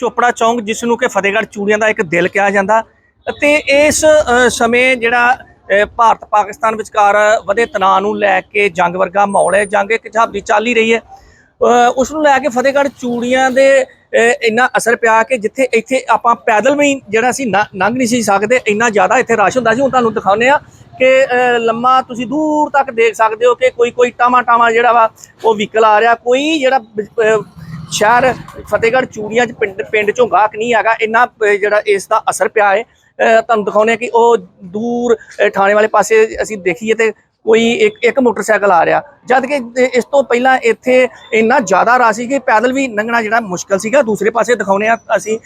ਚੋਪੜਾ ਚੌਂਕ ਜਿਸ ਨੂੰ ਕਿ ਫਤਿਹਗੜ੍ਹ ਚੂੜੀਆਂ ਦਾ ਇੱਕ ਦਿਲ ਕਿਹਾ ਜਾਂਦਾ। ਅਤੇ ਇਸ ਸਮੇਂ ਜਿਹੜਾ ਭਾਰਤ ਪਾਕਿਸਤਾਨ ਵਿਚਕਾਰ ਵਧੇ ਤਣਾਅ ਨੂੰ ਲੈ ਕੇ ਜੰਗ ਵਰਗਾ ਮਾਹੌਲ ਹੈ ਜੰਗ ਇੱਕ ਝਾਬਦੀ ਚੱਲ ਹੀ ਰਹੀ ਹੈ। ਅ, ਉਸ ਨੂੰ ਲੈ ਕੇ ਫਤਿਹਗੜ੍ਹ ਚੂੜੀਆਂ ਦੇ ਇੰਨਾ ਅਸਰ ਪਿਆ ਕਿ ਜਿੱਥੇ ਇੱਥੇ ਆਪਾਂ ਪੈਦਲ ਵੀ ਜਿਹੜਾ ਸੀ ਲੰਘ ਨਹੀਂ ਸੀ ਸਕਦੇ ਇੰਨਾ ਜ਼ਿਆਦਾ ਇੱਥੇ ਰਸ਼ ਹੁੰਦਾ ਸੀ। ਹੁਣ ਤੁਹਾਨੂੰ ਦਿਖਾਉਂਦੇ ਆ ਕਿ ਲੰਮਾ ਤੁਸੀਂ ਦੂਰ ਤੱਕ ਦੇਖ ਸਕਦੇ ਹੋ ਕਿ ਕੋਈ ਕੋਈ ਟਾਮਾ ਟਾਮਾ ਜਿਹੜਾ ਵਾ ਉਹ ਵਹੀਕਲ ਆ ਰਿਹਾ। ਕੋਈ ਜਿਹੜਾ ਸ਼ਹਿਰ ਫਤਿਹਗੜ੍ਹ ਚੂੜੀਆਂ ਚ ਪਿੰਡ ਪਿੰਡ ਚੋਂ ਗਾਹਕ ਨਹੀਂ ਹੈਗਾ। ਇੰਨਾ ਜਿਹੜਾ ਇਸ ਦਾ ਅਸਰ ਪਿਆ ਹੈ। ਤੁਹਾਨੂੰ ਦਿਖਾਉਂਦੇ ਆ ਕਿ ਉਹ ਦੂਰ ਥਾਣੇ ਵਾਲੇ ਪਾਸੇ ਅਸੀਂ ਦੇਖੀਏ ਤੇ ਕੋਈ ਇੱਕ ਇੱਕ ਮੋਟਰਸਾਈਕਲ ਆ ਰਿਹਾ। ਜਦ ਕਿ ਇਸ ਤੋਂ ਪਹਿਲਾਂ ਇੱਥੇ ਇੰਨਾ ਜ਼ਿਆਦਾ ਰਸ਼ ਸੀ ਕਿ ਪੈਦਲ ਵੀ ਲੰਘਣਾ ਜਿਹੜਾ ਮੁਸ਼ਕਲ ਸੀਗਾ। ਦੂਸਰੇ ਪਾਸੇ ਦਿਖਾਉਂਦੇ ਆ ਅਸੀਂ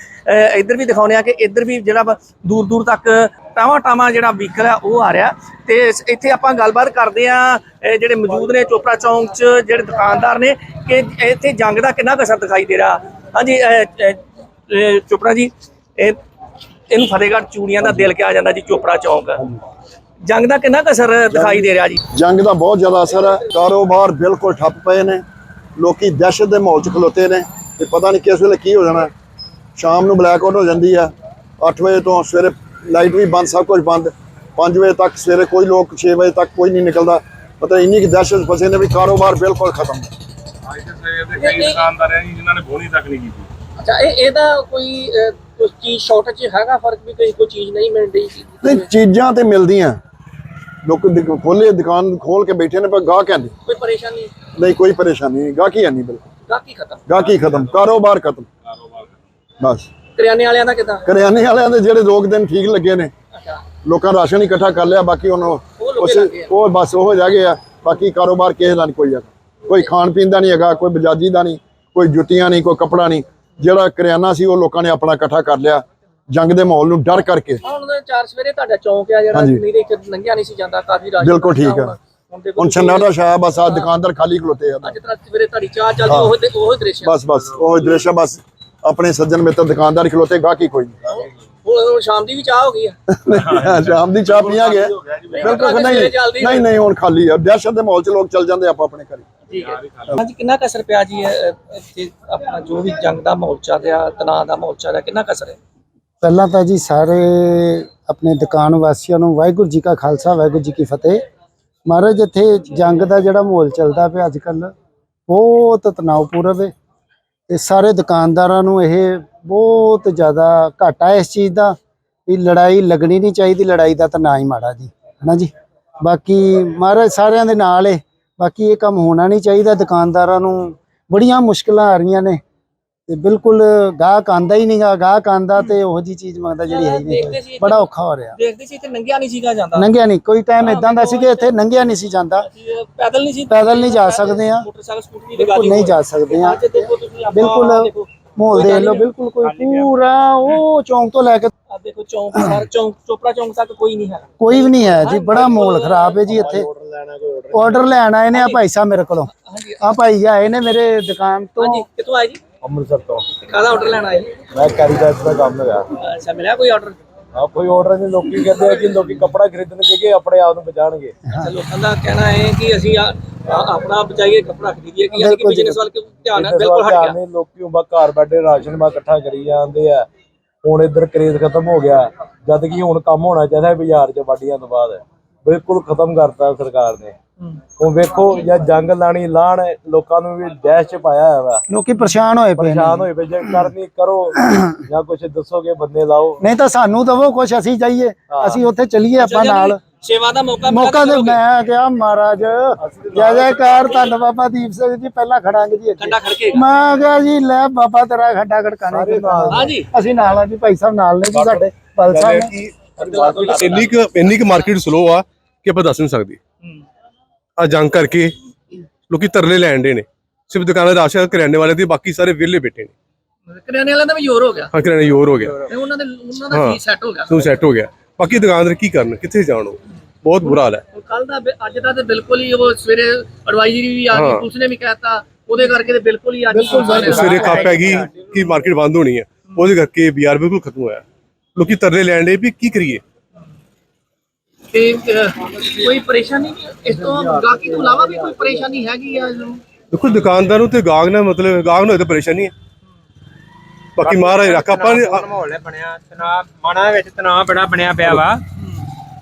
ਇੱਧਰ ਵੀ ਦਿਖਾਉਂਦੇ ਆ ਕਿ ਇੱਧਰ ਵੀ ਜਿਹੜਾ ਵਾ ਦੂਰ ਦੂਰ ਤੱਕ ਟਾਵਾਂ ਟਾਵਾਂ ਜਿਹੜਾ ਵਹੀਕਲ ਆ, ਉਹ ਆ ਰਿਹਾ। ਤੇ ਇੱਥੇ ਆਪਾਂ ਗੱਲਬਾਤ ਕਰਦੇ ਆ ਜਿਹੜੇ ਮੌਜੂਦ ਨੇ ਚੋਪੜਾ ਚੌਂਕ 'ਚ ਜਿਹੜੇ ਦੁਕਾਨਦਾਰ ਨੇ ਕਿ ਇੱਥੇ ਜੰਗ ਦਾ ਕਿੰਨਾ ਕੁ ਦਿਖਾਈ ਦੇ ਰਿਹਾ। ਹਾਂਜੀ ਚੋਪੜਾ ਜੀ, ਇਹ, ਇਹਨੂੰ ਫਤਿਹਗੜ੍ਹ ਚੂੜੀਆਂ ਦਾ ਦਿਲ ਕਿਹਾ ਜਾਂਦਾ ਜੀ, ਚੋਪੜਾ ਚੌਂਕ। ਜੰਗ ਦਾ ਕਿੰਨਾ ਅਸਰ ਦਿਖਾਈ ਦੇ ਰਿਹਾ ਜੀ? ਜੰਗ ਦਾ ਬਹੁਤ ਜ਼ਿਆਦਾ ਅਸਰ ਹੈ। ਕਾਰੋਬਾਰ ਬਿਲਕੁਲ ਠੱਪ ਪਏ ਨੇ। ਲੋਕੀ ਦਹਿਸ਼ਤ ਦੇ ਮਾਹੌਲ 'ਚ ਖਲੋਤੇ ਨੇ। ਤੇ ਪਤਾ ਨਹੀਂ ਕਿਸ ਵੇਲੇ ਕੀ ਹੋ ਜਾਣਾ। ਸ਼ਾਮ ਨੂੰ ਬਲੈਕ ਆਊਟ ਹੋ ਜਾਂਦੀ ਆ। 8 ਵਜੇ ਤੋਂ ਸਵੇਰੇ ਲਾਈਟ ਵੀ ਬੰਦ ਸਭ ਕੁਝ ਬੰਦ। 5 ਵਜੇ ਤੱਕ ਸਵੇਰੇ ਕੋਈ ਲੋਕ 6 ਵਜੇ ਤੱਕ ਕੋਈ ਨਹੀਂ ਨਿਕਲਦਾ। ਪਤਾ ਇੰਨੀ ਕਿ ਦਹਿਸ਼ਤ ਫਸੇ ਨੇ ਵੀ ਕਾਰੋਬਾਰ ਬਿਲਕੁਲ ਖਤਮ। ਅੱਜ ਦੇ ਸਵੇਰ ਦੇ ਕਈ ਦੁਕਾਨਦਾਰ ਹੈ ਜੀ ਜਿਨ੍ਹਾਂ ਨੇ ਬੋਣੀ ਤੱਕ ਨਹੀਂ ਕੀਤੀ। ਅੱਛਾ ਇਹ ਇਹਦਾ ਕੋਈ ਕੁਛ ਚੀਜ਼ ਸ਼ਾਰਟੇਜ ਹੈਗਾ ਫ਼ਰਕ ਵੀ ਕੋਈ ਕੋਈ ਚੀਜ਼ ਨਹੀਂ ਮਿਲ ਰਹੀ ਨਹੀਂ ਚੀਜ਼ਾਂ ਤੇ ਮਿਲਦੀਆਂ। ਲੋਕ ਖੋਲੇ ਦੁਕਾਨ ਖੋਲ ਕੇ ਬੈਠੇ ਨੇ ਪਰ ਗਾਹਕ ਹੈ ਨਹੀਂ। ਕੋਈ ਪਰੇਸ਼ਾਨੀ? ਨਹੀਂ ਕੋਈ ਪਰੇਸ਼ਾਨੀ ਨਹੀਂ। ਗਾਹਕੀ ਹੈ ਨਹੀਂ ਬਿਲਕੁਲ। ਗਾਹਕੀ ਖਤਮ। ਗਾਹਕੀ ਖਤਮ। ਕਾਰੋਬਾਰ ਖਤਮ। ਬਸ। ਕਰਿਆਨੇ ਵਾਲਿਆਂ ਦਾ ਕਿਦਾਂ? ਕਰਿਆਨੇ ਵਾਲਿਆਂ ਦੇ ਜਿਹੜੇ ਦੋ ਕੁ ਦਿਨ ਠੀਕ ਲੱਗੇ ਨੇ ਅੱਛਾ। ਲੋਕਾਂ ਰਾਸ਼ਨ ਇਕੱਠਾ ਕਰ ਲਿਆ ਬਾਕੀ ਹੁਣ ਉਹ- ਬਸ ਉਹ ਜਾ ਗਏ ਆ। ਬਾਕੀ ਕਾਰੋਬਾਰ ਕਿਸੇ ਦਾ ਨਹੀਂ ਕੋਈ ਹੈਗਾ। ਕੋਈ ਖਾਣ ਪੀਣ ਦਾ ਨਹੀਂ ਹੈਗਾ ਕੋਈ ਬਜਾਜੀ ਦਾ ਨਹੀਂ ਕੋਈ ਜੁੱਤੀਆਂ ਨਹੀਂ ਕੋਈ ਕੱਪੜਾ ਨਹੀਂ। ਜਿਹੜਾ ਕਰਿਆਨਾ ਸੀ ਉਹ ਲੋਕਾਂ ਨੇ ਆਪਣਾ ਇਕੱਠਾ ਕਰ ਲਿਆ। ਜੰਗ ਦੇ ਮਾਹੌਲ ਨੂੰ ਡਰ ਕਰਕੇ। ਹੁਣ ਤਾਂ ਚਾਰ ਸਵੇਰੇ ਤੁਹਾਡਾ ਚੌਂਕ ਆ ਜਿਹੜਾ ਹਾਂਜੀ। ਨਹੀਂ ਲੰਘਿਆ ਨਹੀਂ ਸੀ ਜਾਂਦਾ ਕਾਫੀ ਰਾਸ਼ ਬਿਲਕੁਲ ਠੀਕ ਹੈ। ਹੁਣ ਛੰਨਾਟਾ ਸ਼ਾਹ ਬਸ ਆ ਦੁਕਾਨਦਾਰ ਖਾਲੀ ਖਲੋਤੇ ਆ। ਅੱਜ ਤਰ੍ਹਾਂ ਸਵੇਰੇ ਤੁਹਾਡੀ ਚਾਹ ਚੱਲਦੀ ਉਹ ਦੇ- ਉਹ ਦ੍ਰਿਸ਼ ਆ। ਬਸ ਬਸ ਉਹ ਦ੍ਰਿਸ਼ ਆ ਬਸ। ਆਪਣੇ ਸੱਜਣ ਮਿੱਤਰ ਦੁਕਾਨਦਾਰ ਖਲੋਤੇ ਗਾਹਕੀ ਕੋਈ ਨਹੀਂ। ਹੁਣ ਸ਼ਾਮ ਦੀ ਵੀ ਚਾਹ ਹੋ ਗਈ ਆ। ਸ਼ਾਮ ਦੀ ਚਾਹ ਪੀਆਂਗੇ ਬਿਲਕੁਲ ਸਵੇਰੇ ਨਹੀਂ ਚੱਲਦੀ ਨਹੀਂ ਨਹੀਂ ਹੁਣ ਖਾਲੀ ਆ। ਦਹਿਸ਼ਤ ਦੇ ਮਾਹੌਲ 'ਚ ਲੋਕ ਚੱਲ ਜਾਂਦੇ ਆਪਾਂ ਆਪਣੇ ਘਰੇ। ਠੀਕ ਹੈ ਹਾਂਜੀ ਕਿੰਨਾ ਕੁ ਅਸਰ ਪਿਆ ਜੀ ਇਹ- ਇਹ- ਇੱਥੇ ਆਪਣਾ ਜੋ ਵੀ ਜੰਗ ਦਾ ਮਾਹੌਲ ਚੱਲ ਰਿਹਾ ਤਣਾਅ ਦਾ ਮਾਹੌਲ ਚੱਲ ਰਿਹਾ ਕਿੰਨਾ ਕੁ ਅਸਰ ਹੈ? ਪਹਿਲਾਂ ਤਾਂ ਜੀ ਸਾਰੇ ਆਪਣੇ ਦੁਕਾਨ ਵਾਸੀਆਂ ਨੂੰ ਵਾਹਿਗੁਰੂ ਜੀ ਕਾ ਖਾਲਸਾ ਵਾਹਿਗੁਰੂ ਜੀ ਕੀ ਫਤਿਹ। ਮਹਾਰਾਜ ਇੱਥੇ ਜੰਗ ਦਾ ਜਿਹੜਾ ਮਾਹੌਲ ਚੱਲਦਾ ਪਿਆ ਅੱਜ ਕੱਲ ਬਹੁਤ ਤਣਾਅਪੂਰਨ ਹੈ। ਤੇ ਸਾਰੇ ਦੁਕਾਨਦਾਰਾਂ ਨੂੰ ਇਹ ਬਹੁਤ ਜ਼ਿਆਦਾ ਘਾਟਾ ਇਸ ਚੀਜ਼ ਦਾ ਵੀ ਲੜਾਈ ਲੱਗਣੀ ਨਹੀਂ ਚਾਹੀਦੀ, ਲੜਾਈ ਦਾ ਤਾਂ ਨਾ ਹੀ ਮਾੜਾ ਜੀ, ਹਨਾ ਜੀ? ਬਾਕੀ ਮਹਾਰਾਜ ਸਾਰਿਆਂ ਦੇ ਨਾਲ ਏ, ਬਾਕੀ ਇਹ ਕੰਮ ਹੋਣਾ ਨਹੀਂ ਚਾਹੀਦਾ, ਦੁਕਾਨਦਾਰਾਂ ਨੂੰ ਬੜੀਆਂ ਮੁਸ਼ਕਲਾਂ ਆ ਰਹੀਆਂ ਨੇ। ਤੇ ਬਿਲਕੁਲ ਗਾਹਕ ਆਂਦਾ ਹੀ ਨਹੀਂਗਾ ਗਾਹਕ ਆਂਦਾ ਤੇ ਉਹੋ ਜੀ ਚੀਜ਼ ਮੰਗਦਾ ਜਿਹੜੀ ਹੈ ਨਹੀਂ। ਬੜਾ ਔਖਾ ਹੋ ਰਿਹਾ। ਦੇਖਦੇ ਸੀ ਇੱਥੇ ਲੰਘਿਆ ਨਹੀਂ ਸੀਗਾ ਜਾਂਦਾ। ਨੰਗਿਆ ਨਹੀਂ ਕੋਈ ਟਾਈਮ ਇਦਾਂ ਦਾ ਸੀ ਕਿ ਇੱਥੇ ਨੰਗਿਆ ਨਹੀਂ ਸੀ ਜਾਂਦਾ। ਪੈਦਲ ਨਹੀਂ ਸੀ ਪੈਦਲ ਨਹੀਂ ਜਾ ਸਕਦੇ ਆ ਮੋਟਰਸਾਈਕਲ ਸਕੂਟਰੀ ਬਿਲਕੁਲ ਨਹੀਂ ਜਾ ਸਕਦੇ ਆ ਬਿਲਕੁਲ ਮਾਹੌਲ ਦੇਖ ਲਓ ਬਿਲਕੁਲ ਕੋਈ ਪੂਰਾ ਉਹ ਚੌਂਕ ਤੋਂ ਲੈ ਕੇ ਆ ਦੇਖੋ ਚੌਂਕ ਸਾਰ ਚੌਂਕ ਚੋਪੜਾ ਚੌਂਕ ਤੱਕ ਕੋਈ ਨਹੀਂ ਹੈ। ਕੋਈ ਵੀ ਨਹੀਂ ਹੈ ਜੀ ਬੜਾ ਮਾਹੌਲ ਖਰਾਬ ਹੈ ਜੀ ਇੱਥੇ। ਆਰਡਰ ਲੈਣ ਆਏ ਨੇ ਆ ਭਾਈ ਸਾਹਿਬ ਮੇਰੇ ਕੋਲੋਂ। ਹਾਂਜੀ। ਆ ਭਾਈ ਆਏ ਨੇ ਮੇਰੇ ਦੁਕਾਨ ਤੋਂ। ਹਾਂਜੀ ਕਿੱਥੋਂ ਆਏ ਜੀ? ਅੰਮ੍ਰਿਤਸਰ ਤੋਂ। ਕਾਹਦਾ ਆਰਡਰ ਲੈਣ ਜੀ ਮੈਂ ਕੈਰੀਦਾਸ ਦਾ ਕੰਮ ਲਗਾ ਅੱਛਾ ਮਿਲਿਆ ਕੋਈ ਆਰਡਰ ਆ ਕੋਈ ਆਰਡਰ ਨਹੀਂ ਲੋਕੀ ਕਹਿੰਦੇ ਆ ਕਿ ਲੋਕੀ ਕੱਪੜਾ ਖਰੀਦਣਗੇ ਕਿ ਆਪਣੇ ਆਪ ਨੂੰ ਬਚਾਣਗੇ ਅੱਛਾ ਲੋਕਾਂ ਦਾ ਕਹਿਣਾ ਹੈ ਕਿ ਅਸੀਂ ਆਪਣਾ ਬਚਾਈਏ ਕੱਪੜਾ ਖਰੀਦੀਏ ਕਿ ਯਾਨੀ ਕਿ ਬਿਜ਼ਨਸ ਵੱਲ ਕਿਉਂ ਧਿਆਨ ਹੈ ਬਿਲਕੁਲ ਹਟ ਗਿਆ। ਨਹੀਂ ਲੋਕੀ ਉਹ ਘਰ ਬੈਠੇ ਰਾਸ਼ਨ ਬਾ ਇਕੱਠਾ ਕਰੀ ਜਾਂਦੇ ਆ। ਹੁਣ ਇੱਧਰ ਕਰੇਜ਼ ਖਤਮ ਹੋ ਗਿਆ। ਜਦ ਕਿ ਹੁਣ ਕੰਮ ਹੋਣਾ ਚਾਹੀਦਾ ਹੈ ਬਾਜ਼ਾਰ 'ਚ ਵਾਢੀਆਂ ਤੋਂ ਬਾਅਦ। ਬਿਲਕੁਲ ਖਤਮ ਕਰਤਾ ਸਰਕਾਰ ਨੇ। ਹੁਣ ਵੇਖੋ ਜਾਂ ਜੰਗ ਲਾਣੀ ਲਾਣ ਲੋਕਾਂ ਨੂੰ ਵੀ ਦਹਿਸ਼ ਚ ਪਾਇਆ ਹੋਇਆ ਵਾ। ਲੋਕੀ ਪਰੇਸ਼ਾਨ ਹੋਏ ਪਏ ਨੇ। ਪਰੇਸ਼ਾਨ ਹੋਏ ਪਏ ਜੇ ਕਰਨੀ ਕਰੋ ਜਾਂ ਕੁਝ ਦੱਸੋਗੇ ਬੰਦੇ ਲਾਓ। ਨਹੀਂ ਤਾਂ ਸਾਨੂੰ ਦਵੋ ਕੁਛ ਅਸੀਂ ਜਾਈਏ ਅਸੀਂ ਉੱਥੇ ਚੱਲੀਏ ਆਪਾਂ ਨਾਲ। ਸੇਵਾ ਦਾ ਮੌਕਾ ਮਿਲਿਆ ਮੌਕਾ ਤਾਂ। ਮੈਂ ਕਿਹਾ ਮਹਾਰਾਜ ਜੈ ਜੈਕਾਰ ਧੰਨ ਬਾਬਾ ਦੀਪ ਸਿੰਘ ਜੀ ਪਹਿਲਾਂ ਖੜਾਂਗੇ ਜੀ ਇੱਥੇ ਖੱਡਾ ਖੜਕੇ ਮੈਂ ਕਿਹਾ ਜੀ ਲੈ ਬਾਬਾ ਤੇਰਾ ਖੱਡਾ ਖੜਕਾਣਾ ਹਾਂਜੀ। ਅਸੀਂ ਨਾਲ ਆ ਜੀ ਭਾਈ ਸਾਹਿਬ ਨਾਲ ਨੇ ਜੀ ਸਾਡੇ ਪਲ ਸਾਹਿਬ ਨੇ। ਇੰਨੀ ਕੁ ਇੰਨੀ ਕੁ ਮਾਰਕੀਟ ਸਲੋ ਆ ਕਿ ਆਪਾਂ ਦੱਸ ਨਹੀਂ ਸਕਦੇ। ਆ ਜੰਗ ਕਰਕੇ ਲੋਕੀ ਤਰਲੇ ਲੈਣ ਦੇ ਨੇ। ਸਿਰਫ ਦੁਕਾਨਾਂ ਦਾ ਰਾਸ਼ਨ ਕਰਿਆਨੇ ਵਾਲੇ ਤੇ ਬਾਕੀ ਸਾਰੇ ਵਿਹਲੇ ਬੈਠੇ ਨੇ। ਕਰਿਆਨੇ ਵਾਲਿਆਂ ਦਾ ਵੀ ਜ਼ੋਰ ਹੋ ਗਿਆ। ਹਾਂ ਕਰਿਆਨੇ ਜ਼ੋਰ ਹੋ ਗਿਆ। ਤੇ ਉਹਨਾਂ ਦੇ ਉਹਨਾਂ ਦਾ। ਕੀ ਸੈੱਟ ਹੋ ਗਿਆ। ਤੂੰ ਸੈੱਟ ਹੋ ਗਿਆ। ਬਾਕੀ ਦੁਕਾਨਦਾਰ ਕੀ ਕਰਨ? ਕਿੱਥੇ ਜਾਣ ਉਹ? ਬਹੁਤ ਬੁਰਾ ਹਾਲ ਹੈ। ਕੱਲ ਦਾ ਅੱਜ ਦਾ ਤੇ ਬਿਲਕੁਲ ਹੀ ਉਹ ਸਵੇਰੇ ਐਡਵਾਈਜ਼ਰੀ ਵੀ ਆ ਗਈ ਹਾਂ। ਪੁਲਿਸ ਨੇ ਵੀ ਕਹਿਤਾ ਉਹਦੇ ਕਰਕੇ ਤੇ ਬਿਲਕੁਲ ਹੀ ਅੱਜ ਸਵੇਰੇ ਖਾ ਪੈ ਗਈ ਕਿ ਮਾਰਕੀਟ ਬੰਦ ਹੋਣੀ ਹੈ। ਉਹਦੇ ਕਰਕੇ ਬਾਜ਼ਾਰ ਬਿਲਕੁਲ ਖਤਮ ਹੋਇਆ। ਲੋਕੀ ਤਰਲੇ ਲੈਣ ਦੇ ਵੀ ਕੀ ਕਰੀਏ? ਤੇ ਕੋਈ ਪਰੇਸ਼ਾਨੀ ਨਹੀਂ? ਇਸ ਤੋਂ ਗਾਹਕੀ ਤੋਂ ਇਲਾਵਾ ਵੀ ਕੋਈ ਪਰੇਸ਼ਾਨੀ ਹੈਗੀ ਆ? ਦੇਖੋ ਦੁਕਾਨਦਾਰ ਨੂੰ ਤੇ ਗਾਹਕ ਨਾਲ ਮਤਲਬ ਗਾਹਕ ਨੂੰ ਤਾਂ ਪਰੇਸ਼ਾਨੀ ਹੈ ਬਾਕੀ ਮਹਾਰਾਜ ਰੱਖ ਆਪਾਂ ਨੇ- ਮਾਹੌਲ ਹੈ ਬਣਿਆ ਤਣਾਅ ਮਨਾਂ ਵਿੱਚ ਤਣਾਅ ਬੜਾ ਬਣਿਆ ਪਿਆ ਵਾ